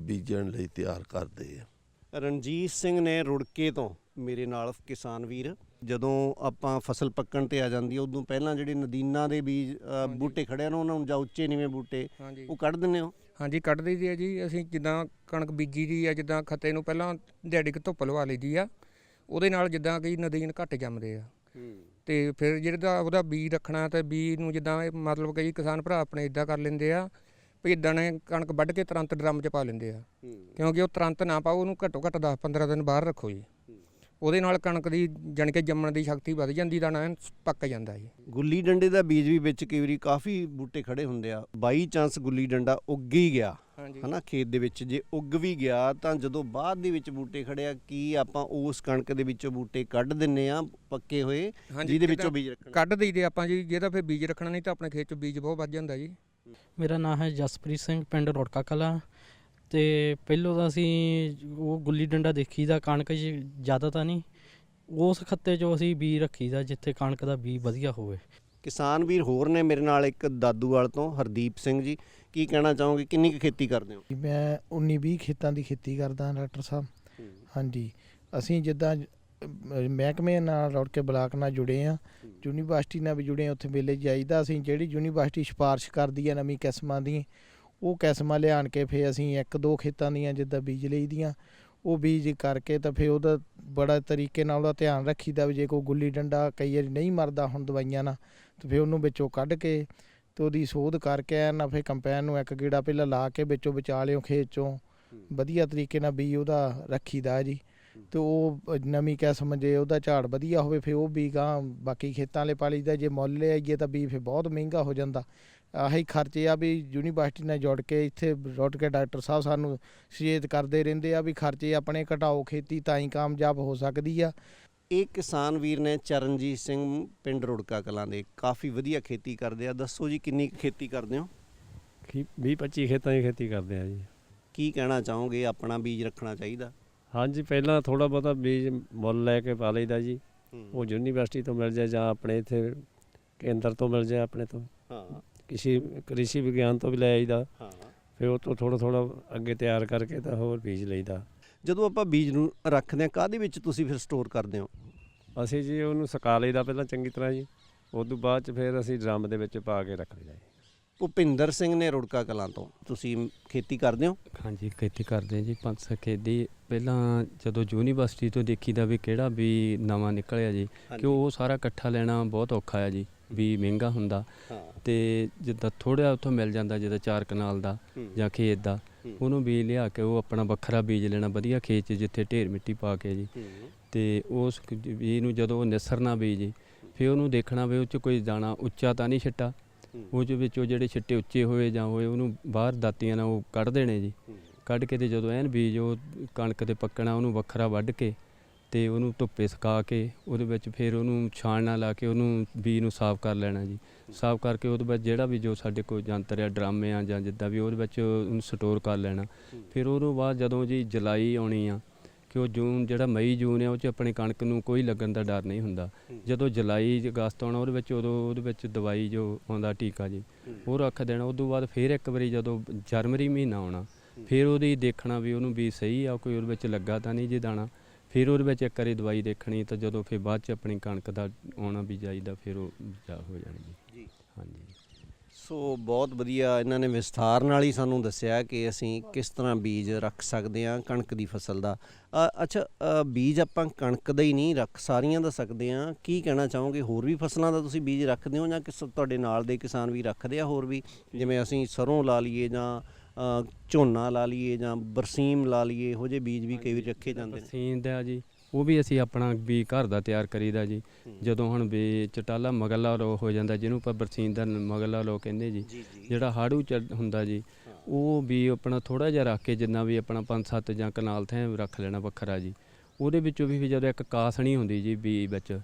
ਬੀਜਣ ਲਈ ਤਿਆਰ ਕਰਦੇ ਆ। ਰਣਜੀਤ ਸਿੰਘ ਨੇ ਰੁੜਕੇ ਤੋਂ ਮੇਰੇ ਨਾਲ ਕਿਸਾਨ ਵੀਰ ਜਦੋਂ ਆਪਾਂ ਫਸਲ ਪੱਕਣ ਤੇ ਆ ਜਾਂਦੀ ਹੈ ਉਦੋਂ ਪਹਿਲਾਂ ਜਿਹੜੇ ਨਦੀਨਾ ਦੇ ਬੀਜ ਬੂਟੇ ਖੜਿਆ ਨੇ ਉਹਨਾਂ ਨੂੰ ਜਾਂ ਉੱਚੇ ਨੀਵੇਂ ਬੂਟੇ ਉਹ ਕੱਢ ਦਿੰਦੇ ਹੋ? ਹਾਂਜੀ ਕੱਢ ਦਈਦੀ ਆ ਜੀ। ਅਸੀਂ ਜਿੱਦਾਂ ਕਣਕ ਬੀਜੀ ਦੀ ਆ ਜਿੱਦਾਂ ਖੱਤੇ ਨੂੰ ਪਹਿਲਾਂ ਦਿਹਾੜੀ ਕੁ ਧੁੱਪ ਲਵਾ ਲਈਦੀ ਆ ਉਹਦੇ ਨਾਲ ਜਿੱਦਾਂ ਕਿ ਨਦੀਨ ਘੱਟ ਜੰਮਦੇ ਆ। ਤੇ ਫਿਰ ਜਿਹੜਾ ਉਹਦਾ ਬੀਜ ਰੱਖਣਾ ਤੇ ਬੀਜ ਨੂੰ ਜਿੱਦਾਂ ਮਤਲਬ ਕਈ ਕਿਸਾਨ ਭਰਾ ਆਪਣੇ ਇਦਾਂ ਕਰ ਲੈਂਦੇ ਆ ਵੀ ਨੇ ਕਣਕ ਵੱਢ ਕੇ ਤੁਰੰਤ ਡਰਮ 'ਚ ਪਾ ਲੈਂਦੇ ਆ। ਕਿਉਂਕਿ ਉਹ ਤੁਰੰਤ ਨਾ ਪਾਓ ਉਹਨੂੰ ਘੱਟੋ ਘੱਟ 10 15 ਦਿਨ ਬਾਹਰ ਰੱਖੋ ਜੀ। ਉਹਦੇ ਨਾਲ ਕਣਕ ਦੀ ਜਾਣੀ ਕਿ ਜੰਮਣ ਦੀ ਸ਼ਕਤੀ ਵੱਧ ਜਾਂਦੀ ਦਾਣਾ ਪੱਕ ਜਾਂਦਾ ਜੀ। ਗੁੱਲੀ ਡੰਡੇ ਦਾ ਬੀਜ ਵੀ ਵਿੱਚ ਕਈ ਵਾਰੀ ਕਾਫੀ ਬੂਟੇ ਖੜੇ ਹੁੰਦੇ ਆ। ਬਾਈ ਚਾਂਸ ਗੁੱਲੀ ਡੰਡਾ ਉੱਗ ਹੀ ਗਿਆ ਹਨਾ ਖੇਤ ਦੇ ਵਿੱਚ ਜੇ ਉੱਗ ਵੀ ਗਿਆ ਤਾਂ ਜਦੋਂ ਬਾਅਦ ਦੇ ਵਿੱਚ ਬੂਟੇ ਖੜਿਆ ਕੀ ਆਪਾਂ ਉਸ ਕਣਕ ਦੇ ਵਿੱਚੋਂ ਬੂਟੇ ਕੱਢ ਦਿੰਨੇ ਆ ਪੱਕੇ ਹੋਏ ਜਿਹਦੇ ਵਿੱਚੋਂ ਬੀਜ ਰੱਖਣਾ। ਕੱਢ ਦਈਦੇ ਆਪਾਂ ਜੀ ਜਿਹਦਾ ਫਿਰ ਬੀਜ ਰੱਖਣਾ ਨਹੀਂ ਤਾਂ ਆਪਣੇ ਖੇਤ 'ਚ ਬੀਜ ਬਹੁਤ ਵੱਧ ਜਾਂਦਾ ਜੀ। ਮੇਰਾ ਨਾਮ ਹੈ ਜਸਪ੍ਰੀਤ ਸਿੰਘ ਪਿੰਡ ਰੋੜਕਾ ਕਲਾ। ਤੇ ਪਹਿਲੋਂ ਤਾਂ ਅਸੀਂ ਉਹ ਗੁੱਲੀ ਡੰਡਾ ਦੇਖੀਦਾ ਕਣਕ 'ਚ ਜ਼ਿਆਦਾ ਤਾਂ ਨਹੀਂ। ਉਸ ਖੱਤੇ 'ਚੋਂ ਅਸੀਂ ਬੀ ਰੱਖੀਦਾ ਜਿੱਥੇ ਕਣਕ ਦਾ ਬੀ ਵਧੀਆ ਹੋਵੇ। ਕਿਸਾਨ ਵੀਰ ਹੋਰ ਨੇ ਮੇਰੇ ਨਾਲ ਇੱਕ ਦਾਦੂਵਾਲ ਤੋਂ ਹਰਦੀਪ ਸਿੰਘ ਜੀ। ਕੀ ਕਹਿਣਾ ਚਾਹੋਗੇ? ਕਿੰਨੀ ਕੁ ਖੇਤੀ ਕਰਦੇ ਹੋ? ਮੈਂ 19 20 ਖੇਤਾਂ ਦੀ ਖੇਤੀ ਕਰਦਾ ਡਾਕਟਰ ਸਾਹਿਬ। ਹਾਂਜੀ। ਅਸੀਂ ਜਿੱਦਾਂ ਮਹਿਕਮੇ ਨਾਲ ਰੁੜ ਕੇ ਬਲਾਕ ਨਾਲ ਜੁੜੇ ਆ। ਯੂਨੀਵਰਸਿਟੀ ਨਾਲ ਵੀ ਜੁੜੇ ਆ ਉੱਥੇ ਮੇਲੇ ਜਾਈਦਾ। ਅਸੀਂ ਜਿਹੜੀ ਯੂਨੀਵਰਸਿਟੀ ਸਿਫਾਰਿਸ਼ ਕਰਦੀ ਆ ਨਵੀਂ ਕਿਸਮਾਂ ਦੀ ਉਹ ਕਿਸਮਾਂ ਲਿਆਣ ਕੇ ਫੇ ਅਸੀਂ ਇੱਕ ਦੋ ਖੇਤਾਂ ਦੀਆਂ ਜਿੱਦਾਂ ਬੀਜ ਲਈਦੀਆਂ ਉਹ ਬੀਜ ਕਰਕੇ ਤਾਂ ਫੇ ਉਹਦਾ ਬੜਾ ਤਰੀਕੇ ਨਾਲ ਉਹਦਾ ਧਿਆਨ ਰੱਖੀਦਾ ਵੀ ਜੇ ਕੋਈ ਗੁੱਲੀ ਡੰਡਾ ਕਈ ਵਾਰੀ ਨਹੀਂ ਮਰਦਾ ਹੁਣ ਦਵਾਈਆਂ ਨਾਲ ਤੇ ਫੇ ਉਹਨੂੰ ਵਿੱਚੋਂ ਕੱਢ ਕੇ ਤੇ ਉਹਦੀ ਸੋਧ ਕਰਕੇ ਐਨ ਨਾ ਫੇ ਕੰਪੈਨ ਨੂੰ ਇੱਕ ਗੇੜਾ ਪਹਿਲਾਂ ਲਾ ਕੇ ਵਿੱਚੋਂ ਬਚਾ ਲਿਓ ਖੇਤ ਚੋਂ ਵਧੀਆ ਤਰੀਕੇ ਨਾਲ ਬੀ ਉਹਦਾ ਰੱਖੀਦਾ ਜੀ। ਤੇ ਉਹ ਨਵੀਂ ਕਿਸਮ ਜੇ ਉਹਦਾ ਝਾੜ ਵਧੀਆ ਹੋਵੇ ਫੇ ਉਹ ਬੀ ਗਾਂ ਬਾਕੀ ਖੇਤਾਂ ਵਾਲੇ ਪਾ ਲਈਦਾ ਜੇ ਮੁੱਲ ਲਿਆਈਏ ਤਾਂ ਬੀ ਫੇ ਬਹੁਤ ਮਹਿੰਗਾ ਹੋ ਜਾਂਦਾ। ਆਹੀ ਖਰਚੇ ਆ ਵੀ ਯੂਨੀਵਰਸਿਟੀ ਨਾਲ ਜੁੜ ਕੇ ਇੱਥੇ ਰੁੜ ਕੇ ਡਾਕਟਰ ਸਾਹਿਬ ਸਾਨੂੰ ਸੁਚੇਤ ਕਰਦੇ ਰਹਿੰਦੇ ਆ ਵੀ ਖਰਚੇ ਆਪਣੇ ਘਟਾਓ ਖੇਤੀ ਤਾਂ ਹੀ ਕਾਮਯਾਬ ਹੋ ਸਕਦੀ ਆ। ਇਹ ਕਿਸਾਨ ਵੀਰ ਨੇ ਚਰਨਜੀਤ ਸਿੰਘ ਪਿੰਡ ਰੁੜਕਾ ਕਲਾਂ ਦੇ ਕਾਫੀ ਵਧੀਆ ਖੇਤੀ ਕਰਦੇ ਆ। ਦੱਸੋ ਜੀ ਕਿੰਨੀ ਖੇਤੀ ਕਰਦੇ ਹੋ? 20 25 ਖੇਤਾਂ ਦੀ ਖੇਤੀ ਕਰਦੇ ਆ ਜੀ। ਕੀ ਕਹਿਣਾ ਚਾਹੋਗੇ? ਆਪਣਾ ਬੀਜ ਰੱਖਣਾ ਚਾਹੀਦਾ। ਹਾਂਜੀ ਪਹਿਲਾਂ ਥੋੜਾ ਬਹੁਤਾ ਬੀਜ ਮੁੱਲ ਲੈ ਕੇ ਪਾ ਲਈਦਾ ਜੀ। ਉਹ ਯੂਨੀਵਰਸਿਟੀ ਤੋਂ ਮਿਲ ਜਾਏ ਜਾਂ ਆਪਣੇ ਇੱਥੇ ਕੇਂਦਰ ਤੋਂ ਮਿਲ ਜਾਏ ਆਪਣੇ ਤੋਂ। ਹਾਂ। ਕਿਸੇ ਕ੍ਰਿਸ਼ੀ ਵਿਗਿਆਨ ਤੋਂ ਵੀ ਲੈ ਆਈਦਾ। ਹਾਂ। ਫਿਰ ਉਹ ਤੋਂ ਥੋੜਾ ਥੋੜਾ ਅੱਗੇ ਤਿਆਰ ਕਰਕੇ ਤਾਂ ਹੋਰ ਬੀਜ ਲਈਦਾ। ਜਦੋਂ ਆਪਾਂ ਬੀਜ ਨੂੰ ਰੱਖਦੇ ਆ ਕਾਹਦੇ ਵਿੱਚ ਤੁਸੀਂ ਫਿਰ ਸਟੋਰ ਕਰਦੇ ਹੋ? ਅਸੀਂ ਜੀ ਉਹਨੂੰ ਸੁਕਾ ਲਈਦਾ ਪਹਿਲਾਂ ਚੰਗੀ ਤਰ੍ਹਾਂ ਜੀ। ਉਸ ਤੋਂ ਬਾਅਦ ਚ ਫਿਰ ਅਸੀਂ ਡਰਮ ਦੇ ਵਿੱਚ ਪਾ ਕੇ ਰੱਖ ਲਈਦਾ ਜੀ। ਭੁਪਿੰਦਰ ਸਿੰਘ ਨੇ ਰੁੜਕਾ ਕਲਾਂ ਤੋਂ। ਤੁਸੀਂ ਖੇਤੀ ਕਰਦੇ ਹੋ? ਹਾਂਜੀ ਖੇਤੀ ਕਰਦੇ ਹਾਂ ਜੀ। ਪੰਜ ਸੌ ਖੇਤੀ। ਪਹਿਲਾਂ ਜਦੋਂ ਯੂਨੀਵਰਸਿਟੀ ਤੋਂ ਦੇਖੀਦਾ ਵੀ ਕਿਹੜਾ ਵੀ ਨਵਾਂ ਨਿਕਲਿਆ ਜੀ ਕਿ ਉਹ ਸਾਰਾ ਇਕੱਠਾ ਲੈਣਾ ਬਹੁਤ ਔਖਾ ਹੈ ਜੀ ਵੀ ਮਹਿੰਗਾ ਹੁੰਦਾ। ਤੇ ਜਿੱਦਾਂ ਥੋੜ੍ਹਾ ਉੱਥੋਂ ਮਿਲ ਜਾਂਦਾ ਜਿੱਦਾਂ ਚਾਰ ਕਨਾਲ ਦਾ ਜਾਂ ਖੇਤ ਦਾ ਉਹਨੂੰ ਬੀਜ ਲਿਆ ਕੇ ਉਹ ਆਪਣਾ ਵੱਖਰਾ ਬੀਜ ਲੈਣਾ ਵਧੀਆ ਖੇਤ 'ਚ ਜਿੱਥੇ ਢੇਰ ਮਿੱਟੀ ਪਾ ਕੇ ਜੀ। ਤੇ ਉਸ ਬੀਜ ਨੂੰ ਜਦੋਂ ਨਿਸਰਨਾ ਬੀਜ ਫਿਰ ਉਹਨੂੰ ਦੇਖਣਾ ਵੀ ਉਹ 'ਚ ਕੋਈ ਦਾਣਾ ਉੱਚਾ ਤਾਂ ਨਹੀਂ ਛਿੱਟਾ। ਉਹ ਵਿੱਚੋਂ ਜਿਹੜੇ ਛਿੱਟੇ ਉੱਚੇ ਹੋਏ ਜਾਂ ਹੋਏ ਉਹਨੂੰ ਬਾਹਰ ਦਾਤੀਆਂ ਨਾਲ ਉਹ ਕੱਢ ਦੇਣੇ ਜੀ। ਕੱਢ ਕੇ ਤੇ ਜਦੋਂ ਐਨ ਬੀਜ ਉਹ ਕਣਕ ਤੇ ਪੱਕਣਾ ਉਹਨੂੰ ਵੱਖਰਾ ਵੱਢ ਕੇ ਤੇ ਉਹਨੂੰ ਧੁੱਪੇ ਸੁਕਾ ਕੇ ਉਹਦੇ ਵਿੱਚ ਫਿਰ ਉਹਨੂੰ ਛਾਣਨਾ ਲਾ ਕੇ ਉਹਨੂੰ ਬੀਜ ਨੂੰ ਸਾਫ਼ ਕਰ ਲੈਣਾ ਜੀ। ਸਾਫ਼ ਕਰਕੇ ਉਹਦੇ ਵਿੱਚ ਜਿਹੜਾ ਵੀ ਜੋ ਸਾਡੇ ਕੋਲ ਯੰਤਰ ਆ ਡਰਮ ਆ ਜਾਂ ਜਿੱਦਾਂ ਵੀ ਉਹਦੇ ਵਿੱਚ ਉਹਨੂੰ ਸਟੋਰ ਕਰ ਲੈਣਾ। ਫਿਰ ਉਹਦੋਂ ਬਾਅਦ ਜਦੋਂ ਜੀ ਜੁਲਾਈ ਆਉਣੀ ਆ ਕਿ ਉਹ ਜੂਨ ਜਿਹੜਾ ਮਈ ਜੂਨ ਆ ਉਹ 'ਚ ਆਪਣੀ ਕਣਕ ਨੂੰ ਕੋਈ ਲੱਗਣ ਦਾ ਡਰ ਨਹੀਂ ਹੁੰਦਾ। ਜਦੋਂ ਜੁਲਾਈ ਅਗਸਤ ਆਉਣਾ ਉਹਦੇ ਵਿੱਚ ਉਦੋਂ ਉਹਦੇ ਵਿੱਚ ਦਵਾਈ ਜੋ ਆਉਂਦਾ ਟੀਕਾ ਜੀ ਉਹ ਰੱਖ ਦੇਣਾ। ਉਦੋਂ ਬਾਅਦ ਫਿਰ ਇੱਕ ਵਾਰੀ ਜਦੋਂ ਜਨਵਰੀ ਮਹੀਨਾ ਆਉਣਾ ਫਿਰ ਉਹਦੀ ਦੇਖਣਾ ਵੀ ਉਹਨੂੰ ਵੀ ਸਹੀ ਆ ਕੋਈ ਉਹਦੇ ਵਿੱਚ ਲੱਗਾ ਤਾਂ ਨਹੀਂ ਜੀ ਦਾਣਾ। ਫਿਰ ਉਹਦੇ ਵਿੱਚ ਇੱਕ ਵਾਰੀ ਦਵਾਈ ਦੇਖਣੀ ਤਾਂ ਜਦੋਂ ਫਿਰ ਬਾਅਦ ਚ ਆਪਣੀ ਕਣਕ ਦਾ ਆਉਣਾ ਵੀ ਜਾਈਦਾ ਫਿਰ ਉਹ ਜਾ ਹੋ ਜਾਣੀ ਜੀ। ਹਾਂਜੀ। ਸੋ ਬਹੁਤ ਵਧੀਆ ਇਹਨਾਂ ਨੇ ਵਿਸਥਾਰ ਨਾਲ ਹੀ ਸਾਨੂੰ ਦੱਸਿਆ ਕਿ ਅਸੀਂ ਕਿਸ ਤਰ੍ਹਾਂ ਬੀਜ ਰੱਖ ਸਕਦੇ ਹਾਂ ਕਣਕ ਦੀ ਫਸਲ ਦਾ। ਅ, ਅੱਛਾ ਅ, ਬੀਜ ਆਪਾਂ ਕਣਕ ਦਾ ਹੀ ਨਹੀਂ ਰੱਖ ਸਾਰੀਆਂ ਦਾ ਸਕਦੇ ਹਾਂ। ਕੀ ਕਹਿਣਾ ਚਾਹੋਗੇ? ਹੋਰ ਵੀ ਫਸਲਾਂ ਦਾ ਤੁਸੀਂ ਬੀਜ ਰੱਖਦੇ ਹੋ ਜਾਂ ਕਿਸ ਤੁਹਾਡੇ ਨਾਲ ਦੇ ਕਿਸਾਨ ਵੀ ਰੱਖਦੇ ਆ ਹੋਰ ਵੀ? ਜਿਵੇਂ ਅਸੀਂ ਸਰੋਂ ਲਾ ਲਈਏ ਜਾਂ ਅ, ਝੋਨਾ ਲਾ ਲਈਏ ਜਾਂ ਬਰਸੀਮ ਲਾ ਲਈਏ ਇਹੋ ਜਿਹੇ ਬੀਜ ਵੀ ਕਈ ਵਾਰੀ ਰੱਖੇ ਜਾਂਦੇ ਨੇ। ਬਰਸੀਨ ਦਾ ਜੀ। ਉਹ ਵੀ ਅਸੀਂ ਆਪਣਾ ਵੀ ਘਰ ਦਾ ਤਿਆਰ ਕਰੀਦਾ ਜੀ। ਜਦੋਂ ਹੁਣ ਵੀ ਚਟਾਲਾ ਮਗਲਾ ਰੋ ਹੋ ਜਾਂਦਾ ਜਿਹਨੂੰ ਆਪਾਂ ਬਰਸੀਨ ਦਾ ਮਗਲਾ ਲੋ ਕਹਿੰਦੇ ਜੀ। ਜਿਹੜਾ ਹਾੜੂ ਚ ਹੁੰਦਾ ਜੀ ਉਹ ਵੀ ਆਪਣਾ ਥੋੜਾ ਜਿਹਾ ਰੱਖ ਕੇ ਜਿੰਨਾ ਵੀ ਆਪਣਾ 5-7 ਜਾਂ ਕਨਾਲ ਥੈਂ ਰੱਖ ਲੈਣਾ ਵੱਖਰਾ ਜੀ। ਉਹਦੇ ਵਿੱਚੋਂ ਵੀ ਜਦੋਂ ਇੱਕ ਕਾਸਣੀ ਹੁੰਦੀ ਜੀ ਬੀ ਵਿੱਚ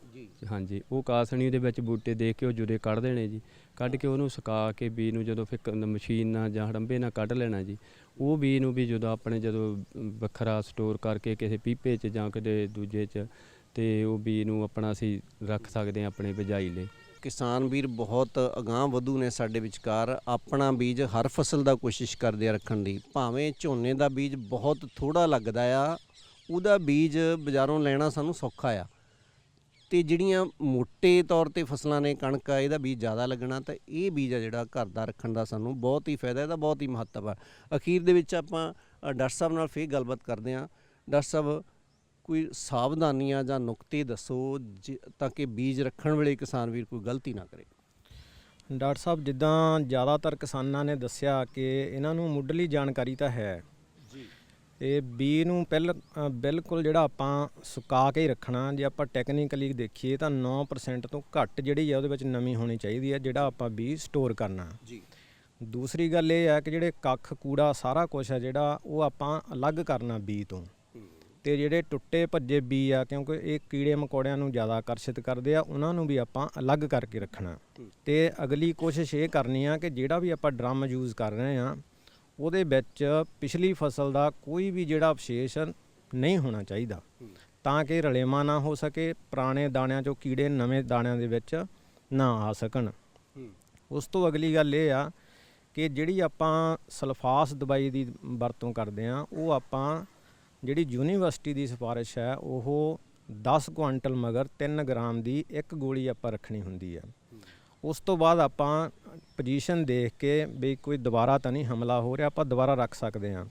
ਹਾਂਜੀ ਉਹ ਕਾਸਣੀ ਦੇ ਵਿੱਚ ਬੂਟੇ ਦੇਖ ਕੇ ਉਹ ਜੁਦੇ ਕੱਢ ਦੇਣੇ ਜੀ। ਕੱਢ ਕੇ ਉਹਨੂੰ ਸੁਕਾ ਕੇ ਬੀ ਨੂੰ ਜਦੋਂ ਫਿਰ ਮਸ਼ੀਨ ਨਾਲ ਜਾਂ ਹੜੰਬੇ ਨਾਲ ਕੱਢ ਲੈਣਾ ਜੀ। ਉਹ ਬੀਜ ਨੂੰ ਵੀ ਜਦੋਂ ਆਪਣੇ ਜਦੋਂ ਵੱਖਰਾ ਸਟੋਰ ਕਰਕੇ ਕਿਸੇ ਪੀਪੇ 'ਚ ਜਾਂ ਕਿਤੇ ਦੂਜੇ 'ਚ, ਤੇ ਉਹ ਬੀਜ ਨੂੰ ਆਪਣਾ ਅਸੀਂ ਰੱਖ ਸਕਦੇ ਹਾਂ ਆਪਣੇ ਬਿਜਾਈ ਲਈ। ਕਿਸਾਨ ਵੀਰ ਬਹੁਤ ਅਗਾਂਹ ਵਧੂ ਨੇ ਸਾਡੇ ਵਿਚਕਾਰ, ਆਪਣਾ ਬੀਜ ਹਰ ਫਸਲ ਦਾ ਕੋਸ਼ਿਸ਼ ਕਰਦੇ ਆ ਰੱਖਣ ਦੀ। ਭਾਵੇਂ ਝੋਨੇ ਦਾ ਬੀਜ ਬਹੁਤ ਥੋੜਾ ਲੱਗਦਾ ਆ, ਉਹਦਾ ਬੀਜ ਬਾਜ਼ਾਰੋਂ ਲੈਣਾ ਸਾਨੂੰ ਸੌਖਾ ਆ। ਤੇ ਜਿਹੜੀਆਂ ਮੋٹے ਤੌਰ ਤੇ ਫਸਲਾਂ ਨੇ ਕਣਕ ਆ, ਇਹਦਾ ਬੀਜ ਜ਼ਿਆਦਾ ਲੱਗਣਾ, ਤਾਂ ਇਹ ਬੀਜ ਆ ਜਿਹੜਾ ਘਰ ਦਾ ਰੱਖਣ ਦਾ ਸਾਨੂੰ ਬਹੁਤ ਹੀ ਫਾਇਦਾ, ਇਹਦਾ ਬਹੁਤ ਹੀ ਮਹੱਤਵ ਆ। ਅਖੀਰ ਦੇ ਵਿੱਚ ਆਪਾਂ ਡਾਕਟਰ ਸਾਹਿਬ ਨਾਲ ਫੇਰ ਗੱਲਬਾਤ ਕਰਦੇ ਹਾਂ। ਡਾਕਟਰ ਸਾਹਿਬ, ਕੋਈ ਸਾਵਧਾਨੀਆਂ ਜਾਂ ਨੁਕਤੇ ਦੱਸੋ ਜਿ- ਤਾਂ ਕਿ ਬੀਜ ਰੱਖਣ ਵੇਲੇ ਕਿਸਾਨ ਵੀਰ ਕੋਈ ਗਲਤੀ ਨਾ ਕਰੇ। ਡਾਕਟਰ ਸਾਹਿਬ, ਜਿੱਦਾਂ ਜ਼ਿਆਦਾਤਰ ਕਿਸਾਨਾਂ ਨੇ ਦੱਸਿਆ ਕਿ ਇਹਨਾਂ ਨੂੰ ਮੁੱਢਲੀ ਜਾਣਕਾਰੀ ਤਾਂ ਹੈ ਇਹ ਬੀ ਨੂੰ ਪਹਿਲ ਬਿਲਕੁਲ ਜਿਹੜਾ ਆਪਾਂ ਸੁਕਾ ਕੇ ਹੀ ਰੱਖਣਾ ਜੇ ਆਪਾਂ ਟੈਕਨੀਕਲੀ ਦੇਖੀਏ ਤਾਂ 9% ਤੋਂ ਘੱਟ ਜਿਹੜੀ ਆ ਉਹਦੇ ਵਿੱਚ ਨਮੀ ਹੋਣੀ ਚਾਹੀਦੀ ਹੈ ਜਿਹੜਾ ਆਪਾਂ ਬੀ ਸਟੋਰ ਕਰਨਾ। ਜੀ। ਦੂਸਰੀ ਗੱਲ ਇਹ ਹੈ ਕਿ ਜਿਹੜੇ ਕੱਖ ਕੂੜਾ ਸਾਰਾ ਕੁਝ ਹੈ ਜਿਹੜਾ ਉਹ ਆਪਾਂ ਅਲੱਗ ਕਰਨਾ ਬੀ ਤੋਂ। ਤੇ ਜਿਹੜੇ ਟੁੱਟੇ ਭੱਜੇ ਬੀ ਆ ਕਿਉਂਕਿ ਇਹ ਕੀੜੇ ਮਕੌੜਿਆਂ ਨੂੰ ਜ਼ਿਆਦਾ ਆਕਰਸ਼ਿਤ ਕਰਦੇ ਆ ਉਹਨਾਂ ਨੂੰ ਵੀ ਆਪਾਂ ਅਲੱਗ ਕਰਕੇ ਰੱਖਣਾ। ਤੇ ਅਗਲੀ ਕੋਸ਼ਿਸ਼ ਇਹ ਕਰਨੀ ਆ ਕਿ ਜਿਹੜਾ ਵੀ ਆਪਾਂ ਡਰਮ ਯੂਜ਼ ਕਰ ਰਹੇ ਆ ਉਹਦੇ ਵਿੱਚ ਪਿਛਲੀ ਫਸਲ ਦਾ ਕੋਈ ਵੀ ਜਿਹੜਾ ਅਵਸ਼ੇਸ਼ ਨਹੀਂ ਹੋਣਾ ਚਾਹੀਦਾ। ਤਾਂ ਕਿ ਰਲੇਮਾ ਨਾ ਹੋ ਸਕੇ ਪੁਰਾਣੇ ਦਾਣਿਆਂ ਚੋਂ ਕੀੜੇ ਨਵੇਂ ਦਾਣਿਆਂ ਦੇ ਵਿੱਚ ਨਾ ਆ ਸਕਣ। ਉਸ ਤੋਂ ਅਗਲੀ ਗੱਲ ਇਹ ਆ ਕਿ ਜਿਹੜੀ ਆਪਾਂ ਸਲਫਾਸ ਦਵਾਈ ਦੀ ਵਰਤੋਂ ਕਰਦੇ ਆ ਉਹ ਆਪਾਂ ਜਿਹੜੀ ਯੂਨੀਵਰਸਿਟੀ ਦੀ ਸਿਫਾਰਿਸ਼ ਹੈ ਉਹ 10 ਕੁਆਂਟਲ ਮਗਰ 3 ਗ੍ਰਾਮ ਦੀ ਇੱਕ ਗੋਲੀ ਆਪਾਂ ਰੱਖਣੀ ਹੁੰਦੀ ਹੈ ਉਸ ਤੋਂ ਬਾਅਦ ਆਪਾਂ ਪੋਜੀਸ਼ਨ ਦੇਖ ਕੇ ਵੀ ਕੋਈ ਦੁਬਾਰਾ ਤਾਂ ਨਹੀਂ ਹਮਲਾ ਹੋ ਰਿਹਾ ਆਪਾਂ ਦੁਬਾਰਾ ਰੱਖ ਸਕਦੇ ਹਾਂ।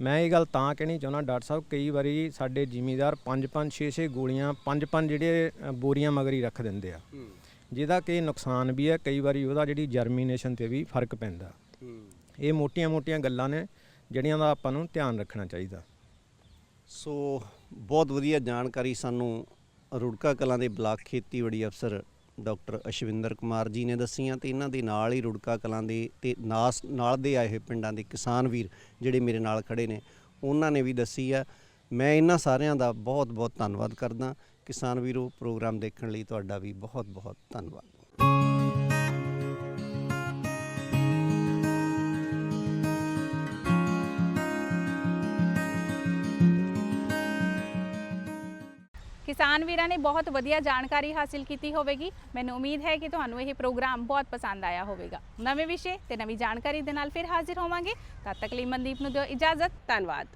ਮੈਂ ਇਹ ਗੱਲ ਤਾਂ ਕਹਿਣੀ ਚਾਹੁੰਦਾ ਡਾਕਟਰ ਸਾਹਿਬ ਕਈ ਵਾਰੀ ਸਾਡੇ ਜ਼ਿਮੀਦਾਰ 5-5 6-6 ਗੋਲੀਆਂ 5-5 ਜਿਹੜੇ ਬੋਰੀਆਂ ਮਗਰ ਰੱਖ ਦਿੰਦੇ ਆ। ਜਿਹਦਾ ਕਿ ਨੁਕਸਾਨ ਵੀ ਹੈ ਕਈ ਵਾਰੀ ਉਹਦਾ ਜਿਹੜੀ ਜਰਮੀਨੇਸ਼ਨ ਤੇ ਵੀ ਫ਼ਰਕ ਪੈਂਦਾ। ਇਹ ਮੋਟੀਆਂ-ਮੋਟੀਆਂ ਗੱਲਾਂ ਨੇ ਜਿਹੜੀਆਂ ਦਾ ਆਪਾਂ ਨੂੰ ਧਿਆਨ ਰੱਖਣਾ ਚਾਹੀਦਾ। ਸੋ ਬਹੁਤ ਵਧੀਆ ਜਾਣਕਾਰੀ ਸਾਨੂੰ ਰੁੜਕਾ ਕਲਾਂ ਦੇ ਬਲਾਕ ਖੇਤੀਬਾੜੀ ਅਫਸਰ ਡਾਕਟਰ ਅਸ਼ਵਿੰਦਰ ਕੁਮਾਰ ਜੀ ਨੇ ਦੱਸੀਆਂ ਤੇ ਇਹਨਾਂ ਦੇ ਨਾਲ ਹੀ ਰੁੜਕਾ ਕਲਾਂ ਦੇ ਤੇ ਨਾਸ, ਨਾਲ ਦੇ ਆਏ ਹੋਏ ਪਿੰਡਾਂ ਦੇ ਕਿਸਾਨ ਵੀਰ ਜਿਹੜੇ ਮੇਰੇ ਨਾਲ ਖੜੇ ਨੇ, ਉਹਨਾਂ ਨੇ ਵੀ ਦੱਸੀ ਆ। ਮੈਂ ਇਹਨਾਂ ਸਾਰਿਆਂ ਦਾ ਬਹੁਤ ਬਹੁਤ ਧੰਨਵਾਦ ਕਰਦਾ। ਕਿਸਾਨ ਵੀਰੋ, ਪ੍ਰੋਗਰਾਮ ਦੇਖਣ ਲਈ ਤੁਹਾਡਾ ਵੀ ਬਹੁਤ ਬਹੁਤ ਧੰਨਵਾਦ। ਕਿਸਾਨ ਵੀਰਾਂ ਨੇ ਬਹੁਤ ਵਧੀਆ ਜਾਣਕਾਰੀ ਹਾਸਿਲ ਕੀਤੀ ਹੋਵੇਗੀ। ਮੈਨੂੰ ਉਮੀਦ ਹੈ ਕਿ ਤੁਹਾਨੂੰ ਇਹ ਪ੍ਰੋਗਰਾਮ ਬਹੁਤ ਪਸੰਦ ਆਇਆ ਹੋਵੇਗਾ। ਨਵੇਂ ਵਿਸ਼ੇ ਤੇ ਨਵੀਂ ਜਾਣਕਾਰੀ ਦੇ ਨਾਲ ਫਿਰ ਹਾਜ਼ਰ ਹੋਵਾਂਗੇ। ਤਦ ਤੱਕ ਲਈ ਮਨਦੀਪ ਨੂੰ ਦਿਓ ਇਜਾਜ਼ਤ। ਧੰਨਵਾਦ।